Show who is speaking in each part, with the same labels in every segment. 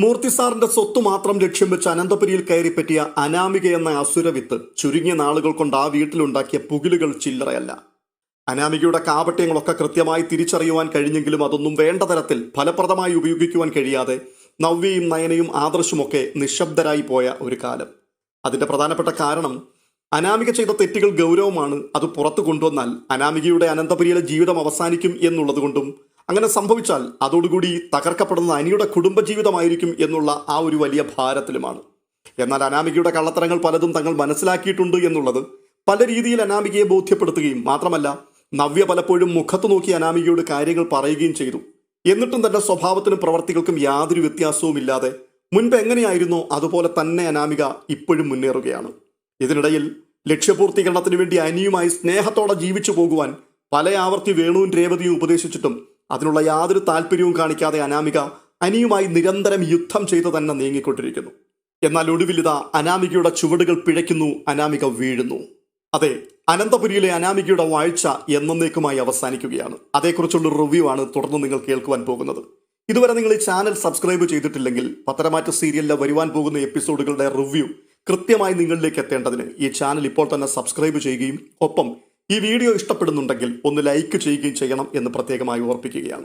Speaker 1: മൂർത്തി സാറിന്റെ സ്വത്ത് മാത്രം ലക്ഷ്യം വെച്ച് അനന്തപുരിയിൽ കയറിപ്പറ്റിയ അനാമിക എന്ന അസുരവിത്ത് ചുരുങ്ങിയ നാളുകൾ കൊണ്ട് ആ വീട്ടിലുണ്ടാക്കിയ പുകിലുകൾ ചില്ലറയല്ല. അനാമികയുടെ കാപട്യങ്ങളൊക്കെ കൃത്യമായി തിരിച്ചറിയുവാൻ കഴിഞ്ഞെങ്കിലും അതൊന്നും വേണ്ട തരത്തിൽ ഫലപ്രദമായി ഉപയോഗിക്കുവാൻ കഴിയാതെ നവ്യയും നയനയും ആദർശുമൊക്കെ നിശബ്ദരായി പോയ ഒരു കാലം. അതിന്റെ പ്രധാനപ്പെട്ട കാരണം അനാമിക ചെയ്ത തെറ്റുകൾ ഗൗരവമാണ്. അത് പുറത്തു കൊണ്ടുവന്നാൽ അനാമികയുടെ അനന്തപുരിയിലെ ജീവിതം അവസാനിക്കും എന്നുള്ളതുകൊണ്ടും അങ്ങനെ സംഭവിച്ചാൽ അതോടുകൂടി തകർക്കപ്പെടുന്ന അനിയുടെ കുടുംബജീവിതമായിരിക്കും എന്നുള്ള ആ ഒരു വലിയ ഭാരത്തിലുമാണ്. എന്നാൽ അനാമികയുടെ കള്ളത്തരങ്ങൾ പലതും തങ്ങൾ മനസ്സിലാക്കിയിട്ടുണ്ട് എന്നുള്ളത് പല രീതിയിൽ അനാമികയെ ബോധ്യപ്പെടുത്തുകയും മാത്രമല്ല നവ്യ പലപ്പോഴും മുഖത്ത് നോക്കി അനാമികയോട് കാര്യങ്ങൾ പറയുകയും ചെയ്തു. എന്നിട്ടും തന്റെ സ്വഭാവത്തിനും പ്രവർത്തികൾക്കും യാതൊരു വ്യത്യാസവും ഇല്ലാതെ മുൻപ് എങ്ങനെയായിരുന്നോ അതുപോലെ തന്നെ അനാമിക ഇപ്പോഴും മുന്നേറുകയാണ്. ഇതിനിടയിൽ ലക്ഷ്യപൂർത്തീകരണത്തിന് വേണ്ടി അനിയുമായി സ്നേഹത്തോടെ ജീവിച്ചു പോകുവാൻ പല ആവർത്തി വേണുവും രേവതിയും ഉപദേശിച്ചിട്ടും അതിനുള്ള യാതൊരു താല്പര്യവും കാണിക്കാതെ അനാമിക അനിയുമായി നിരന്തരം യുദ്ധം ചെയ്ത് തന്നെ നീങ്ങിക്കൊണ്ടിരിക്കുന്നു. എന്നാൽ ഒടുവിലിത അനാമികയുടെ ചുവടുകൾ പിഴയ്ക്കുന്നു അനാമിക വീഴുന്നു. അതെ അനന്തപുരിയിലെ അനാമികയുടെ വാഴ്ച എന്നേക്കുമായി അവസാനിക്കുകയാണ്. അതേക്കുറിച്ചുള്ള റിവ്യൂ ആണ് തുടർന്ന് നിങ്ങൾ കേൾക്കുവാൻ പോകുന്നത്. ഇതുവരെ നിങ്ങൾ ഈ ചാനൽ സബ്സ്ക്രൈബ് ചെയ്തിട്ടില്ലെങ്കിൽ പത്തരമാറ്റ സീരിയലിലെ വരുവാൻ പോകുന്ന എപ്പിസോഡുകളുടെ റിവ്യൂ കൃത്യമായി നിങ്ങളിലേക്ക് എത്തേണ്ടതിന് ഈ ചാനൽ ഇപ്പോൾ തന്നെ സബ്സ്ക്രൈബ് ചെയ്യുകയും ഒപ്പം ഈ വീഡിയോ ഇഷ്ടപ്പെടുന്നുണ്ടെങ്കിൽ ഒന്ന് ലൈക്ക് ചെയ്യുകയും ചെയ്യണം എന്ന് പ്രത്യേകമായി ഓർപ്പിക്കുകയാണ്.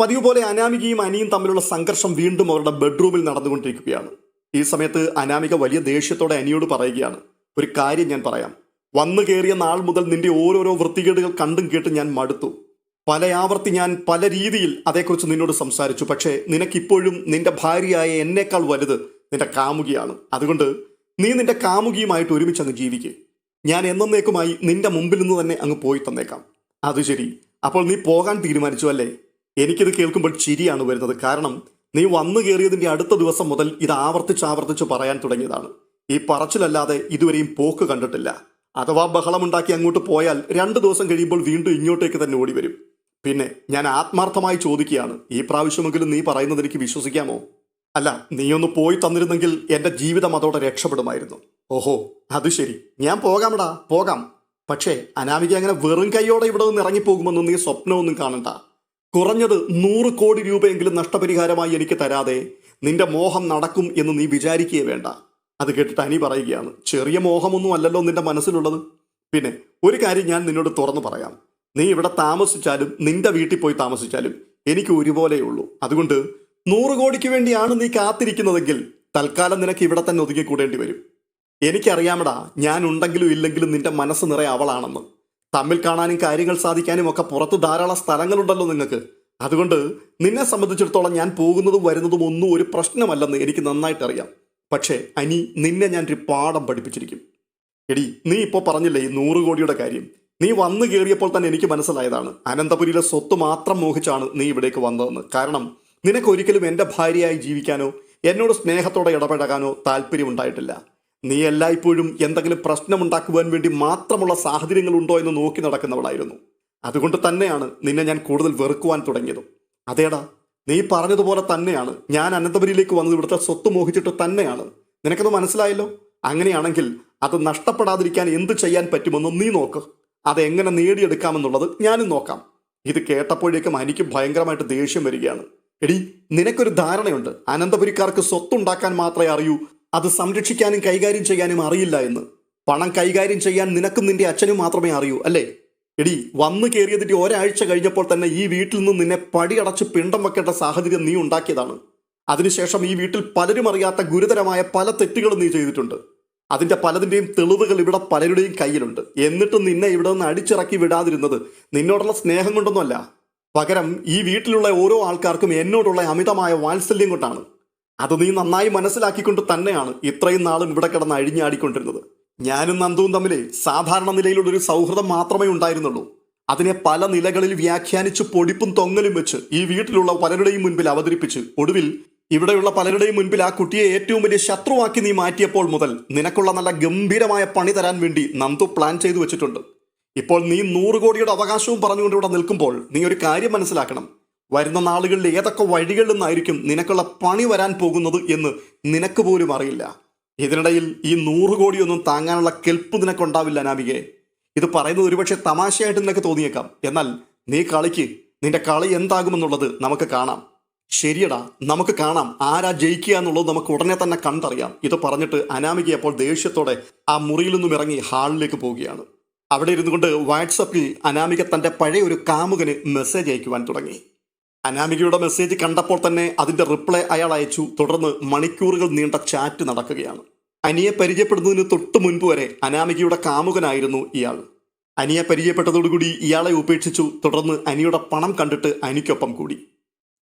Speaker 1: പതിവ് പോലെ അനാമികയും അനിയും തമ്മിലുള്ള സംഘർഷം വീണ്ടും അവരുടെ ബെഡ്റൂമിൽ നടന്നുകൊണ്ടിരിക്കുകയാണ്. ഈ സമയത്ത് അനാമിക വലിയ ദേഷ്യത്തോടെ അനിയോട് പറയുകയാണ് ഒരു കാര്യം ഞാൻ പറയാം. വന്നു കയറിയ നാൾ മുതൽ നിന്റെ ഓരോരോ വൃത്തികേടുകൾ കണ്ടും കേട്ടും ഞാൻ മടുത്തു. പല ആവർത്തി ഞാൻ പല രീതിയിൽ അതേക്കുറിച്ച് നിന്നോട് സംസാരിച്ചു. പക്ഷേ നിനക്കിപ്പോഴും നിന്റെ ഭാര്യയായ എന്നേക്കാൾ വലുത് നിന്റെ കാമുകിയാണ്. അതുകൊണ്ട് നീ നിന്റെ കാമുകിയുമായിട്ട് ഒരുമിച്ച് അങ്ങ് ജീവിക്കുക ഞാൻ എന്നേക്കുമായി നിന്റെ മുമ്പിൽ നിന്ന് തന്നെ അങ്ങ് പോയി തന്നേക്കാം. അത് ശരി. അപ്പോൾ നീ പോകാൻ തീരുമാനിച്ചു അല്ലേ? എനിക്കിത് കേൾക്കുമ്പോൾ ചിരിയാണ് വരുന്നത്. കാരണം നീ വന്നു കയറിയതിന്റെ അടുത്ത ദിവസം മുതൽ ഇത് ആവർത്തിച്ച് ആവർത്തിച്ച് പറയാൻ തുടങ്ങിയതാണ്. ഈ പറച്ചിലല്ലാതെ ഇതുവരെയും പോക്ക് കണ്ടിട്ടില്ല. അഥവാ ബഹളമുണ്ടാക്കി അങ്ങോട്ട് പോയാൽ രണ്ട് ദിവസം കഴിയുമ്പോൾ വീണ്ടും ഇങ്ങോട്ടേക്ക് തന്നെ ഓടി വരും. പിന്നെ ഞാൻ ആത്മാർത്ഥമായി ചോദിക്കുകയാണ് ഈ പ്രാവശ്യമെങ്കിലും നീ പറയുന്നത് എനിക്ക് വിശ്വസിക്കാമോ? അല്ല നീയൊന്ന് പോയി തന്നിരുന്നെങ്കിൽ എന്റെ ജീവിതം അതോടെ രക്ഷപ്പെടുമായിരുന്നു. ഓഹോ അത് ശരി. ഞാൻ പോകാമടാ പോകാം. പക്ഷേ അനാമിക അങ്ങനെ വെറും കൈയോടെ ഇവിടെ നിന്ന് ഇറങ്ങിപ്പോകുമെന്നും നീ സ്വപ്നമൊന്നും കാണണ്ട. കുറഞ്ഞത് നൂറ് കോടി രൂപയെങ്കിലും നഷ്ടപരിഹാരമായി എനിക്ക് തരാതെ നിന്റെ മോഹം നടക്കും എന്ന് നീ വിചാരിക്കുകയേ വേണ്ട. അത് കേട്ടിട്ട് അനി പറയുകയാണ് ചെറിയ മോഹമൊന്നും അല്ലല്ലോ നിന്റെ മനസ്സിലുള്ളത്? പിന്നെ ഒരു കാര്യം ഞാൻ നിന്നോട് തുറന്നു പറയാം. നീ ഇവിടെ താമസിച്ചാലും നിന്റെ വീട്ടിൽ പോയി താമസിച്ചാലും എനിക്ക് ഒരുപോലെയുള്ളൂ അതുകൊണ്ട് നൂറ് കോടിക്ക് വേണ്ടിയാണ് നീ കാത്തിരിക്കുന്നതെങ്കിൽ തൽക്കാലം നിനക്ക് ഇവിടെ തന്നെ ഒതുങ്ങിക്കൂടേണ്ടി വരും. എനിക്കറിയാമടാ ഞാൻ ഉണ്ടെങ്കിലും ഇല്ലെങ്കിലും നിന്റെ മനസ്സ് നിറയെ അവളാണെന്ന്. തമ്മിൽ കാണാനും കാര്യങ്ങൾ സാധിക്കാനും ഒക്കെ പുറത്ത് ധാരാളം സ്ഥലങ്ങളുണ്ടല്ലോ നിങ്ങൾക്ക് അതുകൊണ്ട് നിന്നെ സംബന്ധിച്ചിടത്തോളം ഞാൻ പോകുന്നതും വരുന്നതും ഒന്നും ഒരു പ്രശ്നമല്ലെന്ന് എനിക്ക് നന്നായിട്ട് അറിയാം പക്ഷേ അനി നിന്നെ ഞാൻ ഒരു പാഠം പഠിപ്പിച്ചിരിക്കും. എടി നീ ഇപ്പോൾ പറഞ്ഞില്ലേ ഈ നൂറ് കോടിയുടെ കാര്യം? നീ വന്നു കയറിയപ്പോൾ തന്നെ എനിക്ക് മനസ്സിലായതാണ്. അനന്തപുരിയിലെ സ്വത്ത് മാത്രം മോഹിച്ചാണ് നീ ഇവിടേക്ക് വന്നതെന്ന്. കാരണം നിനക്ക് ഒരിക്കലും എന്റെ ഭാര്യയായി ജീവിക്കാനോ എന്നോട് സ്നേഹത്തോടെ ഇടപഴകാനോ താല്പര്യമുണ്ടായിട്ടില്ല. നീ എല്ലായ്പ്പോഴും എന്തെങ്കിലും പ്രശ്നമുണ്ടാക്കുവാൻ വേണ്ടി മാത്രമുള്ള സാഹചര്യങ്ങളുണ്ടോ എന്ന് നോക്കി നടക്കുന്നവളായിരുന്നു. അതുകൊണ്ട് തന്നെയാണ് നിന്നെ ഞാൻ കൂടുതൽ വെറുക്കുവാൻ തുടങ്ങിയതും. അതേടാ നീ പറഞ്ഞതുപോലെ തന്നെയാണ്. ഞാൻ അനന്തപുരിയിലേക്ക് വന്നത് ഇവിടുത്തെ സ്വത്ത് മോഹിച്ചിട്ട് തന്നെയാണ്. നിനക്കത് മനസ്സിലായല്ലോ? അങ്ങനെയാണെങ്കിൽ അത് നഷ്ടപ്പെടാതിരിക്കാൻ എന്ത് ചെയ്യാൻ പറ്റുമെന്ന് നീ നോക്ക്. അത് അതെങ്ങനെ നേടിയെടുക്കാമെന്നുള്ളത് ഞാനും നോക്കാം. ഇത് കേട്ടപ്പോഴേക്കും എനിക്ക് ഭയങ്കരമായിട്ട് ദേഷ്യം വരികയാണ്. എടി നിനക്കൊരു ധാരണയുണ്ട്. അനന്തപുരിക്കാർക്ക് സ്വത്തുണ്ടാക്കാൻ മാത്രമേ അറിയൂ. അത് സംരക്ഷിക്കാനും കൈകാര്യം ചെയ്യാനും അറിയില്ല എന്ന്. പണം കൈകാര്യം ചെയ്യാൻ നിനക്കും നിന്റെ അച്ഛനും മാത്രമേ അറിയൂ അല്ലേ? എടി വന്നു കയറിയതിന്റെ ഒരാഴ്ച കഴിഞ്ഞപ്പോൾ തന്നെ ഈ വീട്ടിൽ നിന്ന് നിന്നെ പടിയടച്ച് പിണ്ടം വെക്കേണ്ട സാഹചര്യം നീ ഉണ്ടാക്കിയതാണ്. അതിനുശേഷം ഈ വീട്ടിൽ പലരും അറിയാത്ത ഗുരുതരമായ പല തെറ്റുകളും നീ ചെയ്തിട്ടുണ്ട്. അതിന്റെ പലതിന്റെയും തെളിവുകൾ ഇവിടെ പലരുടെയും കയ്യിലുണ്ട്. എന്നിട്ടും നിന്നെ ഇവിടെ നിന്ന് അടിച്ചിറക്കി വിടാതിരുന്നത് നിന്നോടുള്ള സ്നേഹം കൊണ്ടൊന്നുമല്ല. പകരം ഈ വീട്ടിലുള്ള ഓരോ ആൾക്കാർക്കും എന്നോടുള്ള അമിതമായ വാത്സല്യം കൊണ്ടാണ്. അത് നീ നന്നായി മനസ്സിലാക്കിക്കൊണ്ട് തന്നെയാണ് ഇത്രയും നാളും ഇവിടെ കിടന്ന് അഴിഞ്ഞാടിക്കൊണ്ടിരുന്നത്. ഞാനും നന്ദുവും തമ്മിൽ സാധാരണ നിലയിലുള്ള ഒരു സൗഹൃദം മാത്രമേ ഉണ്ടായിരുന്നുള്ളൂ. അതിനെ പല നിലകളിൽ വ്യാഖ്യാനിച്ച് പൊടിപ്പും തൊങ്ങലും വെച്ച് ഈ വീട്ടിലുള്ള പലരുടെയും മുൻപിൽ അവതരിപ്പിച്ച് ഒടുവിൽ ഇവിടെയുള്ള പലരുടെയും മുൻപിൽ ആ കുട്ടിയെ ഏറ്റവും വലിയ ശത്രുവാക്കി നീ മാറ്റിയപ്പോൾ മുതൽ നിനക്കുള്ള നല്ല ഗംഭീരമായ പണി തരാൻ വേണ്ടി നന്ദു പ്ലാൻ ചെയ്തു വെച്ചിട്ടുണ്ട്. ഇപ്പോൾ നീ നൂറ് കോടിയുടെ അവകാശവും പറഞ്ഞുകൊണ്ട് ഇവിടെ നിൽക്കുമ്പോൾ നീ ഒരു കാര്യം മനസ്സിലാക്കണം. വരുന്ന നാളുകളിൽ ഏതൊക്കെ വഴികളിൽ നിന്നായിരിക്കും നിനക്കുള്ള പണി വരാൻ പോകുന്നത് എന്ന് നിനക്ക് പോലും അറിയില്ല. ഇതിനിടയിൽ ഈ നൂറ് കോടിയൊന്നും താങ്ങാനുള്ള കെൽപ്പ് നിനക്കുണ്ടാവില്ല നാമികെ ഇത് പറയുന്നത് ഒരുപക്ഷെ തമാശയായിട്ട് നിനക്ക് തോന്നിയേക്കാം. എന്നാൽ നീ കളിക്ക്. നിന്റെ കളി എന്താകുമെന്നുള്ളത് നമുക്ക് കാണാം. ശരിയടാ നമുക്ക് കാണാം ആരാ ജയിക്കുക എന്നുള്ളത് നമുക്ക് ഉടനെ തന്നെ കണ്ടറിയാം. ഇത് പറഞ്ഞിട്ട് അനാമിക അപ്പോൾ ദേഷ്യത്തോടെ ആ മുറിയിൽ നിന്നും ഇറങ്ങി ഹാളിലേക്ക് പോവുകയാണ്. അവിടെ ഇരുന്നു കൊണ്ട് വാട്സപ്പിൽ അനാമിക തന്റെ പഴയ ഒരു കാമുകന് മെസ്സേജ് അയക്കുവാൻ തുടങ്ങി. അനാമികയുടെ മെസ്സേജ് കണ്ടപ്പോൾ തന്നെ അതിന്റെ റിപ്ലൈ അയാൾ അയച്ചു. തുടർന്ന് മണിക്കൂറുകൾ നീണ്ട ചാറ്റ് നടക്കുകയാണ്. അനിയെ പരിചയപ്പെടുന്നതിന് തൊട്ട് മുൻപ് വരെ അനാമികയുടെ കാമുകനായിരുന്നു ഇയാൾ. അനിയെ പരിചയപ്പെട്ടതോടുകൂടി ഇയാളെ ഉപേക്ഷിച്ചു. തുടർന്ന് അനിയുടെ പണം കണ്ടിട്ട് അനിക്കൊപ്പം കൂടി.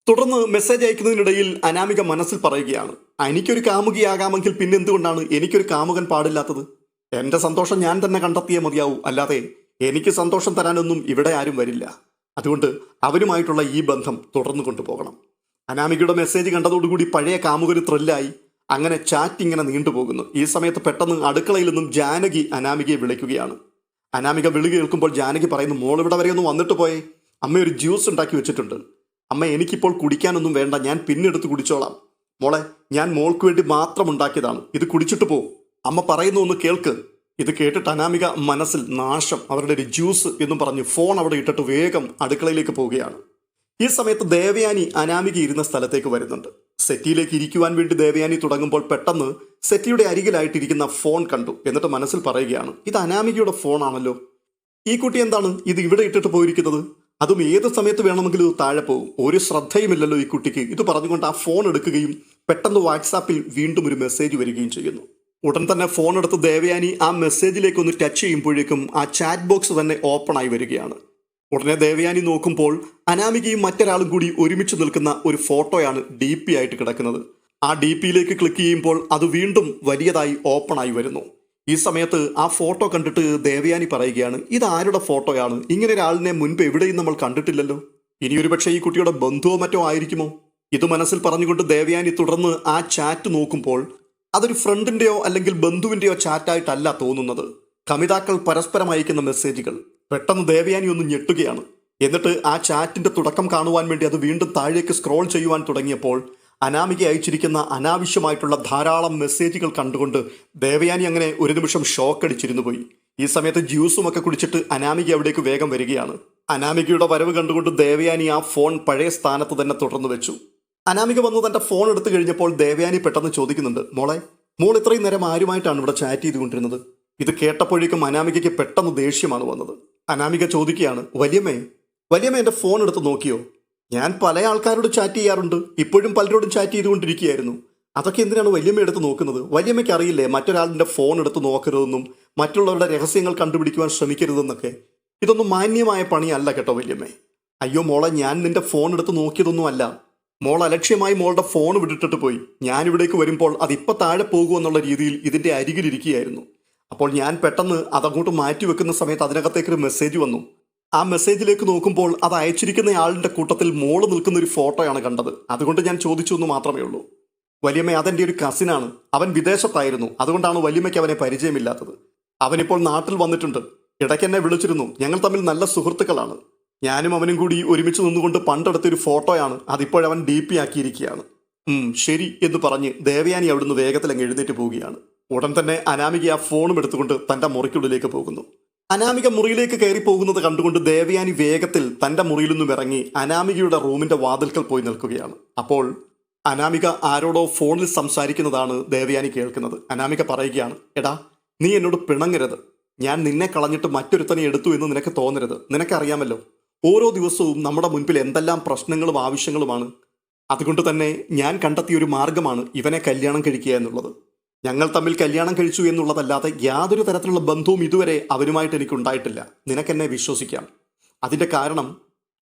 Speaker 1: തുടർന്ന് മെസ്സേജ് അയക്കുന്നതിനിടയിൽ അനാമിക മനസ്സിൽ പറയുകയാണ്. അനിക്കൊരു കാമുകിയാകാമെങ്കിൽ പിന്നെന്തുകൊണ്ടാണ് എനിക്കൊരു കാമുകൻ പാടില്ലാത്തത്? എന്റെ സന്തോഷം ഞാൻ തന്നെ കണ്ടെത്തിയേ മതിയാവൂ. അല്ലാതെ എനിക്ക് സന്തോഷം തരാനൊന്നും ഇവിടെ ആരും വരില്ല. അതുകൊണ്ട് അവരുമായിട്ടുള്ള ഈ ബന്ധം തുടർന്നു കൊണ്ടുപോകണം. അനാമികയുടെ മെസ്സേജ് കണ്ടതോടുകൂടി പഴയ കാമുകര് ത്രില്ലായി അങ്ങനെ ചാറ്റ് ഇങ്ങനെ നീണ്ടുപോകുന്നു. ഈ സമയത്ത് പെട്ടെന്ന് അടുക്കളയിൽ നിന്നും ജാനകി അനാമികയെ വിളിക്കുകയാണ്. അനാമിക വിളി കേൾക്കുമ്പോൾ ജാനകി പറയുന്നു മോൾ ഇവിടെ വരെ ഒന്ന് വന്നിട്ട് പോയേ. അമ്മ ഒരു ജ്യൂസ് ഉണ്ടാക്കി വെച്ചിട്ടുണ്ട്. അമ്മ എനിക്കിപ്പോൾ കുടിക്കാനൊന്നും വേണ്ട. ഞാൻ പിന്നെടുത്ത് കുടിച്ചോളാം. മോളെ ഞാൻ മോൾക്ക് വേണ്ടി മാത്രം ഉണ്ടാക്കിയതാണ്. ഇത് കുടിച്ചിട്ട് പോ. അമ്മ പറയുന്നു ഒന്ന് കേൾക്ക്. ഇത് കേട്ടിട്ട് അനാമിക മനസ്സിൽ നാശം അവരുടെ ഒരു ജ്യൂസ് എന്നും പറഞ്ഞ് ഫോൺ അവിടെ ഇട്ടിട്ട് വേഗം അടുക്കളയിലേക്ക് പോവുകയാണ്. ഈ സമയത്ത് ദേവയാനി അനാമിക ഇരുന്ന സ്ഥലത്തേക്ക് വരുന്നുണ്ട്. സെറ്റിയിലേക്ക് ഇരിക്കുവാൻ വേണ്ടി ദേവയാനി തുടങ്ങുമ്പോൾ പെട്ടെന്ന് സെറ്റിയുടെ അരികിലായിട്ടിരിക്കുന്ന ഫോൺ കണ്ടു. എന്നിട്ട് മനസ്സിൽ പറയുകയാണ് ഇത് അനാമികയുടെ ഫോണാണല്ലോ ഈ കുട്ടി എന്താണ് ഇത് ഇവിടെ ഇട്ടിട്ട് പോയിരിക്കുന്നത്? അതും ഏത് സമയത്ത് വേണമെങ്കിലും ഇത് താഴെ പോകും. ഒരു ശ്രദ്ധയുമില്ലല്ലോ ഈ കുട്ടിക്ക്. ഇത് പറഞ്ഞുകൊണ്ട് ആ ഫോൺ എടുക്കുകയും പെട്ടെന്ന് വാട്സാപ്പിൽ വീണ്ടും ഒരു മെസ്സേജ് വരികയും ചെയ്യുന്നു. ഉടൻ തന്നെ ഫോൺ എടുത്ത് ദേവയാനി ആ മെസ്സേജിലേക്ക് ഒന്ന് ടച്ച് ചെയ്യുമ്പോഴേക്കും ആ ചാറ്റ് ബോക്സ് തന്നെ ഓപ്പൺ ആയി വരികയാണ്. ഉടനെ ദേവയാനി നോക്കുമ്പോൾ അനാമികയും മറ്റൊരാളും കൂടി ഒരുമിച്ച് നിൽക്കുന്ന ഒരു ഫോട്ടോയാണ് ഡി പി ആയിട്ട് കിടക്കുന്നത്. ആ ഡി പിയിലേക്ക് ക്ലിക്ക് ചെയ്യുമ്പോൾ അത് വീണ്ടും വലിയതായി ഓപ്പൺ ആയി വരുന്നു. ഈ സമയത്ത് ആ ഫോട്ടോ കണ്ടിട്ട് ദേവയാനി പറയുകയാണ് ഇത് ആരുടെ ഫോട്ടോയാണ് ഇങ്ങനെ ഒരാളിനെ മുൻപ് എവിടെയും നമ്മൾ കണ്ടിട്ടില്ലല്ലോ. ഇനി ഒരു പക്ഷേ ഈ കുട്ടിയുടെ ബന്ധുവോ മറ്റോ ആയിരിക്കുമോ? ഇത് മനസ്സിൽ പറഞ്ഞുകൊണ്ട് ദേവയാനി തുടർന്ന് ആ ചാറ്റ് നോക്കുമ്പോൾ അതൊരു ഫ്രണ്ടിന്റെയോ അല്ലെങ്കിൽ ബന്ധുവിന്റെയോ ചാറ്റായിട്ടല്ല തോന്നുന്നത്. കമിതാക്കൾ പരസ്പരം അയക്കുന്ന മെസ്സേജുകൾ. പെട്ടെന്ന് ദേവയാനി ഒന്ന് ഞെട്ടുകയാണ്. എന്നിട്ട് ആ ചാറ്റിന്റെ തുടക്കം കാണുവാൻ വേണ്ടി അത് വീണ്ടും താഴേക്ക് സ്ക്രോൾ ചെയ്യുവാൻ തുടങ്ങിയപ്പോൾ അനാമിക അയച്ചിരിക്കുന്ന അനാവശ്യമായിട്ടുള്ള ധാരാളം മെസ്സേജുകൾ കണ്ടുകൊണ്ട് ദേവയാനി അങ്ങനെ ഒരു നിമിഷം ഷോക്ക് അടിച്ചിരുന്നു പോയി. ഈ സമയത്ത് ജ്യൂസും ഒക്കെ കുടിച്ചിട്ട് അനാമിക അവിടേക്ക് വേഗം വരികയാണ്. അനാമികയുടെ വരവ് കണ്ടുകൊണ്ട് ദേവയാനി ആ ഫോൺ പഴയ സ്ഥാനത്ത് തന്നെ തുടർന്നു വെച്ചു. അനാമിക വന്ന് തന്റെ ഫോൺ എടുത്തു കഴിഞ്ഞപ്പോൾ ദേവയാനി പെട്ടെന്ന് ചോദിക്കുന്നുണ്ട് മോളെ മോൾ ഇത്രയും നേരം ആരുമായിട്ടാണ് ഇവിടെ ചാറ്റ് ചെയ്തുകൊണ്ടിരുന്നത്? ഇത് കേട്ടപ്പോഴേക്കും അനാമികയ്ക്ക് പെട്ടെന്ന് ദേഷ്യമാണ് വന്നത്. അനാമിക ചോദിക്കുകയാണ് വലിയമ്മേ വലിയമ്മ എന്റെ ഫോൺ എടുത്ത് നോക്കിയോ? ഞാൻ പല ആൾക്കാരോട് ചാറ്റ് ചെയ്യാറുണ്ട് ഇപ്പോഴും പലരോടും ചാറ്റ് ചെയ്തുകൊണ്ടിരിക്കുകയായിരുന്നു. അതൊക്കെ എന്തിനാണ് വല്യമ്മ എടുത്ത് നോക്കുന്നത്? വലിയമ്മയ്ക്ക് അറിയില്ലേ മറ്റൊരാളുടെ ഫോൺ എടുത്ത് നോക്കരുതെന്നും മറ്റുള്ളവരുടെ രഹസ്യങ്ങൾ കണ്ടുപിടിക്കുവാൻ ശ്രമിക്കരുതെന്നൊക്കെ? ഇതൊന്നും മാന്യമായ പണിയല്ല കേട്ടോ വലിയമ്മേ. അയ്യോ മോളെ ഞാൻ നിന്റെ ഫോൺ എടുത്ത് നോക്കിയതൊന്നും അല്ല. മോൾ അലക്ഷ്യമായി മോളുടെ ഫോൺ വിട്ടിട്ടിട്ട് പോയി. ഞാൻ ഇവിടേക്ക് വരുമ്പോൾ അതിപ്പോ താഴെ പോകുമെന്നുള്ള രീതിയിൽ ഇതിന്റെ അരികിലിരിക്കുകയായിരുന്നു അപ്പോൾ ഞാൻ പെട്ടെന്ന് അതങ്ങോട്ട് മാറ്റി വെക്കുന്ന സമയത്ത് അതിനകത്തേക്ക് ഒരു മെസ്സേജ് വന്നു. ആ മെസ്സേജിലേക്ക് നോക്കുമ്പോൾ അത് അയച്ചിരിക്കുന്ന ആളിന്റെ കൂട്ടത്തിൽ മോൾ നിൽക്കുന്ന ഒരു ഫോട്ടോയാണ് കണ്ടത്. അതുകൊണ്ട് ഞാൻ ചോദിച്ചു എന്ന് മാത്രമേ ഉള്ളൂ. വലിയമ്മ അതെന്റെ ഒരു കസിനാണ് അവൻ വിദേശത്തായിരുന്നു. അതുകൊണ്ടാണ് വലിയമ്മയ്ക്ക് അവനെ പരിചയമില്ലാത്തത്. അവനിപ്പോൾ നാട്ടിൽ വന്നിട്ടുണ്ട്. ഇടയ്ക്ക് എന്നെ വിളിച്ചിരുന്നു. ഞങ്ങൾ തമ്മിൽ നല്ല സുഹൃത്തുക്കളാണ്. ഞാനും അവനും കൂടി ഒരുമിച്ച് നിന്നുകൊണ്ട് പണ്ടെടുത്തൊരു ഫോട്ടോയാണ് അതിപ്പോഴവൻ ഡി പി ആക്കിയിരിക്കുകയാണ്. ശരി എന്ന് പറഞ്ഞ് ദേവയാനി അവിടുന്ന് വേഗത്തിൽ അങ്ങ് എഴുന്നേറ്റ് പോവുകയാണ്. ഉടൻ തന്നെ അനാമിക ആ ഫോണും എടുത്തുകൊണ്ട് തന്റെ മുറിക്കുള്ളിലേക്ക് പോകുന്നു. അനാമിക മുറിയിലേക്ക് കയറി പോകുന്നത് കണ്ടുകൊണ്ട് ദേവയാനി വേഗത്തിൽ തന്റെ മുറിയിൽ നിന്നും ഇറങ്ങി അനാമികയുടെ റൂമിന്റെ വാതിൽക്കൽ പോയി നിൽക്കുകയാണ്. അപ്പോൾ അനാമിക ആരോടോ ഫോണിൽ സംസാരിക്കുന്നതാണ് ദേവയാനി കേൾക്കുന്നത്. അനാമിക പറയുകയാണ് എടാ നീ എന്നോട് പിണങ്ങരുത്. ഞാൻ നിന്നെ കളഞ്ഞിട്ട് മറ്റൊരുത്തനെ എടുത്തു എന്ന് നിനക്ക് തോന്നരുത്. നിനക്കറിയാമല്ലോ ഓരോ ദിവസവും നമ്മുടെ മുൻപിൽ എന്തെല്ലാം പ്രശ്നങ്ങളും ആവശ്യങ്ങളുമാണ് അതുകൊണ്ട് തന്നെ ഞാൻ കണ്ടെത്തിയ ഒരു മാർഗമാണ് ഇവനെ കല്യാണം കഴിക്കുക എന്നുള്ളത്. ഞങ്ങൾ തമ്മിൽ കല്യാണം കഴിച്ചു എന്നുള്ളതല്ലാതെ യാതൊരു തരത്തിലുള്ള ബന്ധവും ഇതുവരെ അവരുമായിട്ട് എനിക്ക് ഉണ്ടായിട്ടില്ല. നിനക്കെന്നെ വിശ്വസിക്കാം. അതിന്റെ കാരണം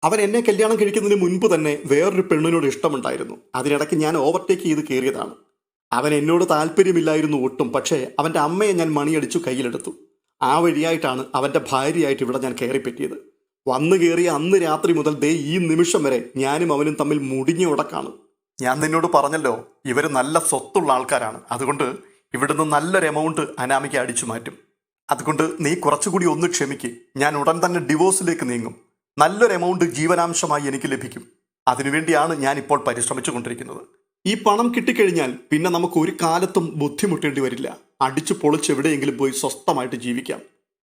Speaker 1: അവൻ എന്നെ കല്യാണം കഴിക്കുന്നതിന് മുൻപ് തന്നെ വേറൊരു പെണ്ണിനോട് ഇഷ്ടമുണ്ടായിരുന്നു. അതിനിടയ്ക്ക് ഞാൻ ഓവർടേക്ക് ചെയ്ത് കയറിയതാണ്. അവൻ എന്നോട് താല്പര്യമില്ലായിരുന്നു ഒട്ടും പക്ഷേ അവന്റെ അമ്മയെ ഞാൻ മണിയടിച്ചു കയ്യിലെടുത്തു. ആ വഴിയായിട്ടാണ് അവന്റെ ഭാര്യയായിട്ട് ഇവിടെ ഞാൻ കയറിപ്പറ്റിയത്. വന്നു കയറിയ അന്ന് രാത്രി മുതൽ ദേ ഈ നിമിഷം വരെ ഞാനും അവനും തമ്മിൽ മുടിഞ്ഞ ഉടക്കാണ്. ഞാൻ നിന്നോട് പറഞ്ഞല്ലോ ഇവർ നല്ല സ്വത്തുള്ള ആൾക്കാരാണ്. അതുകൊണ്ട് ഇവിടുന്ന് നല്ലൊരു എമൗണ്ട് അനാമിക്ക് അടിച്ചു മാറ്റും. അതുകൊണ്ട് നീ കുറച്ചുകൂടി ഒന്ന് ക്ഷമിക്ക്. ഞാൻ ഉടൻ തന്നെ ഡിവോഴ്സിലേക്ക് നീങ്ങും. നല്ലൊരു എമൗണ്ട് ജീവനാംശമായി എനിക്ക് ലഭിക്കും. അതിനുവേണ്ടിയാണ് ഞാൻ ഇപ്പോൾ പരിശ്രമിച്ചു കൊണ്ടിരിക്കുന്നത് ഈ പണം കിട്ടിക്കഴിഞ്ഞാൽ പിന്നെ നമുക്ക് ഒരു കാലത്തും ബുദ്ധിമുട്ടേണ്ടി വരില്ല. അടിച്ചു പൊളിച്ച് എവിടെയെങ്കിലും പോയി സ്വസ്ഥമായിട്ട് ജീവിക്കാം.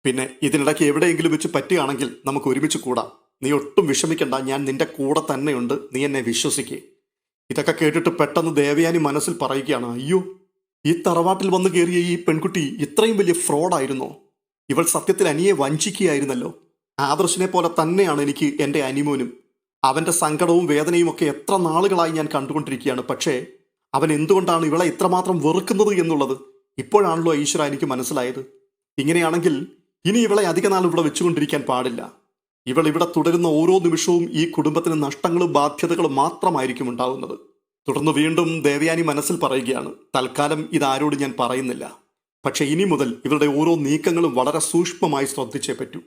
Speaker 1: പിന്നെ ഇതിനിടയ്ക്ക് എവിടെയെങ്കിലും വെച്ച് പറ്റുകയാണെങ്കിൽ നമുക്ക് ഒരുമിച്ച് കൂടാം. നീ ഒട്ടും വിഷമിക്കണ്ട ഞാൻ നിന്റെ കൂടെ തന്നെയുണ്ട്. നീ എന്നെ വിശ്വസിക്കേ. ഇതൊക്കെ കേട്ടിട്ട് പെട്ടെന്ന് ദേവയാനി മനസ്സിൽ പറയുകയാണ് അയ്യോ ഈ തറവാട്ടിൽ വന്നു കയറിയ ഈ പെൺകുട്ടി ഇത്രയും വലിയ ഫ്രോഡായിരുന്നോ. ഇവൾ സത്യത്തിൽ അനിയെ വഞ്ചിക്കുകയായിരുന്നല്ലോ. ആദർശിനെ പോലെ തന്നെയാണ് എനിക്ക് എന്റെ അനിമോനും. അവന്റെ സങ്കടവും വേദനയും ഒക്കെ എത്ര നാളുകളായി ഞാൻ കണ്ടുകൊണ്ടിരിക്കുകയാണ്. പക്ഷേ അവൻ എന്തുകൊണ്ടാണ് ഇവളെ ഇത്രമാത്രം വെറുക്കുന്നത് എന്നുള്ളത് ഇപ്പോഴാണല്ലോ ഈശ്വര എനിക്ക് മനസ്സിലായത്. ഇങ്ങനെയാണെങ്കിൽ ഇനി ഇവളെ അധിക നാൾ ഇവിടെ വെച്ചുകൊണ്ടിരിക്കാൻ പാടില്ല. ഇവൾ ഇവിടെ തുടരുന്ന ഓരോ നിമിഷവും ഈ കുടുംബത്തിന് നഷ്ടങ്ങളും ബാധ്യതകളും മാത്രമായിരിക്കും ഉണ്ടാവുന്നത്. തുടർന്ന് വീണ്ടും ദേവയാനി മനസ്സിൽ പറയുകയാണ് തൽക്കാലം ഇതാരോട് ഞാൻ പറയുന്നില്ല. പക്ഷേ ഇനി മുതൽ ഇവരുടെ ഓരോ നീക്കങ്ങളും വളരെ സൂക്ഷ്മമായി ശ്രദ്ധിച്ചേ പറ്റൂ.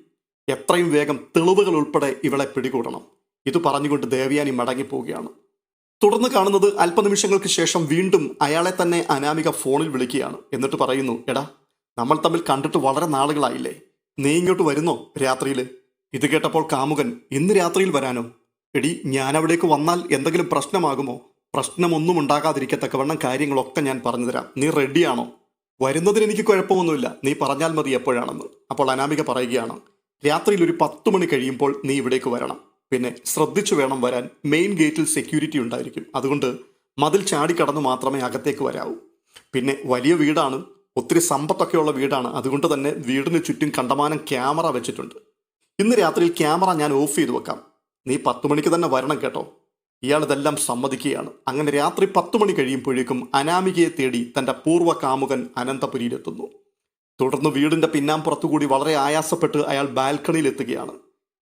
Speaker 1: എത്രയും വേഗം തെളിവുകൾ ഉൾപ്പെടെ ഇവളെ പിടികൂടണം. ഇത് പറഞ്ഞുകൊണ്ട് ദേവയാനി മടങ്ങിപ്പോവുകയാണ്. തുടർന്ന് കാണുന്നത് അല്പനിമിഷങ്ങൾക്ക് ശേഷം വീണ്ടും അയാളെ തന്നെ അനാമിക ഫോണിൽ വിളിക്കുകയാണ്. എന്നിട്ട് പറയുന്നു എടാ നമ്മൾ തമ്മിൽ കണ്ടിട്ട് വളരെ നാളുകളായില്ലേ? നീ ഇങ്ങോട്ട് വരുന്നോ രാത്രിയിൽ ഇത് കേട്ടപ്പോൾ കാമുകൻ ഇന്ന് രാത്രിയിൽ വരാനോ? എടി ഞാൻ അവിടേക്ക് വന്നാൽ എന്തെങ്കിലും പ്രശ്നമാകുമോ? പ്രശ്നമൊന്നും ഉണ്ടാകാതിരിക്കത്തക്കവണ്ണം കാര്യങ്ങളൊക്കെ ഞാൻ പറഞ്ഞുതരാം നീ റെഡിയാണോ? വരുന്നതിന് എനിക്ക് കുഴപ്പമൊന്നുമില്ല. നീ പറഞ്ഞാൽ മതി എപ്പോഴാണെന്ന്. അപ്പോൾ അനാമിക പറയുകയാണ് രാത്രിയിൽ ഒരു പത്ത് മണി കഴിയുമ്പോൾ നീ ഇവിടേക്ക് വരണം. പിന്നെ ശ്രദ്ധിച്ചു വേണം വരാൻ. മെയിൻ ഗേറ്റിൽ സെക്യൂരിറ്റി ഉണ്ടായിരിക്കും. അതുകൊണ്ട് മതിൽ ചാടിക്കടന്ന് മാത്രമേ അകത്തേക്ക് വരാവൂ. പിന്നെ വലിയ വീടാണ്. ഒത്തിരി സമ്പത്തൊക്കെയുള്ള വീടാണ്. അതുകൊണ്ട് തന്നെ വീടിന് ചുറ്റും കണ്ടമാനം ക്യാമറ വെച്ചിട്ടുണ്ട്. ഇന്ന് രാത്രിയിൽ ക്യാമറ ഞാൻ ഓഫ് ചെയ്ത് വെക്കാം. നീ പത്ത് മണിക്ക് തന്നെ വരണം കേട്ടോ. ഇയാൾ ഇതെല്ലാം സമ്മതിക്കുകയാണ്. അങ്ങനെ രാത്രി പത്ത് മണി കഴിയുമ്പോഴേക്കും അനാമികയെ തേടി തന്റെ പൂർവ കാമുകൻ അനന്തപുരിയിലെത്തുന്നു. തുടർന്ന് വീടിന്റെ പിന്നാമ്പുറത്തുകൂടി വളരെ ആയാസപ്പെട്ട് അയാൾ ബാൽക്കണിയിൽ എത്തുകയാണ്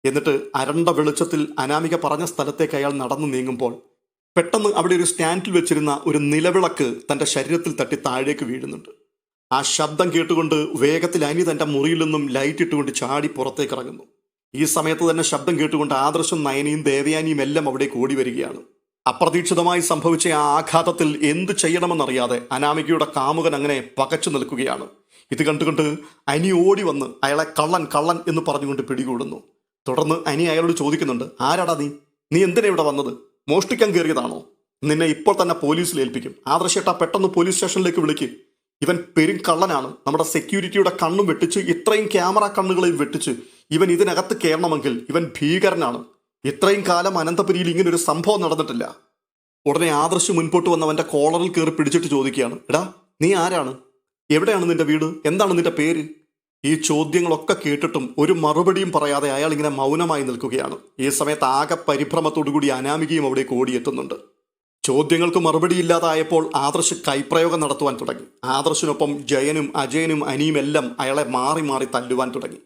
Speaker 1: എന്നിട്ട് അരണ്ട വെളിച്ചത്തിൽ അനാമിക പറഞ്ഞ സ്ഥലത്തേക്ക് അയാൾ നടന്നു നീങ്ങുമ്പോൾ പെട്ടെന്ന് അവിടെ ഒരു സ്റ്റാൻഡിൽ വെച്ചിരുന്ന ഒരു നിലവിളക്ക് തന്റെ ശരീരത്തിൽ തട്ടി താഴേക്ക് വീഴുന്നുണ്ട്. ആ ശബ്ദം കേട്ടുകൊണ്ട് വേഗത്തിൽ അനി തന്റെ മുറിയിൽ നിന്നും ലൈറ്റ് ഇട്ടുകൊണ്ട് ചാടി പുറത്തേക്ക് ഇറങ്ങുന്നു. ഈ സമയത്ത് തന്നെ ശബ്ദം കേട്ടുകൊണ്ട് ആദർശം നയനിയും ദേവയാനിയും എല്ലാം അവിടെ കൂടി വരികയാണ്. അപ്രതീക്ഷിതമായി സംഭവിച്ച ആ ആഘാതത്തിൽ എന്ത് ചെയ്യണമെന്നറിയാതെ അനാമികയുടെ കാമുകൻ അങ്ങനെ പകച്ചു നിൽക്കുകയാണ്. ഇത് കണ്ടുകൊണ്ട് അനി ഓടി വന്ന് അയാളെ കള്ളൻ കള്ളൻ എന്ന് പറഞ്ഞുകൊണ്ട് പിടികൂടുന്നു. തുടർന്ന് അനി അയാളോട് ചോദിക്കുന്നുണ്ട് ആരാടാ നീ? നീ എന്തിനാ ഇവിടെ വന്നത്? മോഷ്ടിക്കാൻ കയറിയതാണോ നിന്നെ ഇപ്പോൾ തന്നെ പോലീസിൽ ഏൽപ്പിക്കും. ആദർശേട്ടാ പെട്ടെന്ന് പോലീസ് സ്റ്റേഷനിലേക്ക് വിളിക്ക്. ഇവൻ പെരും കള്ളനാണ്. നമ്മുടെ സെക്യൂരിറ്റിയുടെ കണ്ണും വെട്ടിച്ച് ഇത്രയും ക്യാമറ കണ്ണുകളെയും വെട്ടിച്ച് ഇവൻ ഇതിനകത്ത് കയറണമെങ്കിൽ ഇവൻ ഭീകരനാണ്. ഇത്രയും കാലം അനന്തപുരിയിൽ ഇങ്ങനെ ഒരു സംഭവം നടന്നിട്ടില്ല. ഉടനെ ആദർശ് മുൻപോട്ട് വന്ന് കോളറിൽ കയറി പിടിച്ചിട്ട് ചോദിക്കുകയാണ് എടാ നീ ആരാണ്? എവിടെയാണ് നിന്റെ വീട്? എന്താണ് നിന്റെ പേര്? ഈ ചോദ്യങ്ങളൊക്കെ കേട്ടിട്ടും ഒരു മറുപടിയും പറയാതെ അയാൾ ഇങ്ങനെ മൗനമായി നിൽക്കുകയാണ്. ഈ സമയത്ത് ആകെ പരിഭ്രമത്തോടു കൂടി അനാമികയും അവിടേക്ക് ഓടിയെത്തുന്നുണ്ട്. ചോദ്യങ്ങൾക്ക് മറുപടിയില്ലാതായപ്പോൾ ആദർശ് കൈപ്രയോഗം നടത്തുവാൻ തുടങ്ങി. ആദർശിനൊപ്പം ജയനും അജയനും അനിയും എല്ലാം അയാളെ മാറി മാറി തല്ലുവാൻ തുടങ്ങി.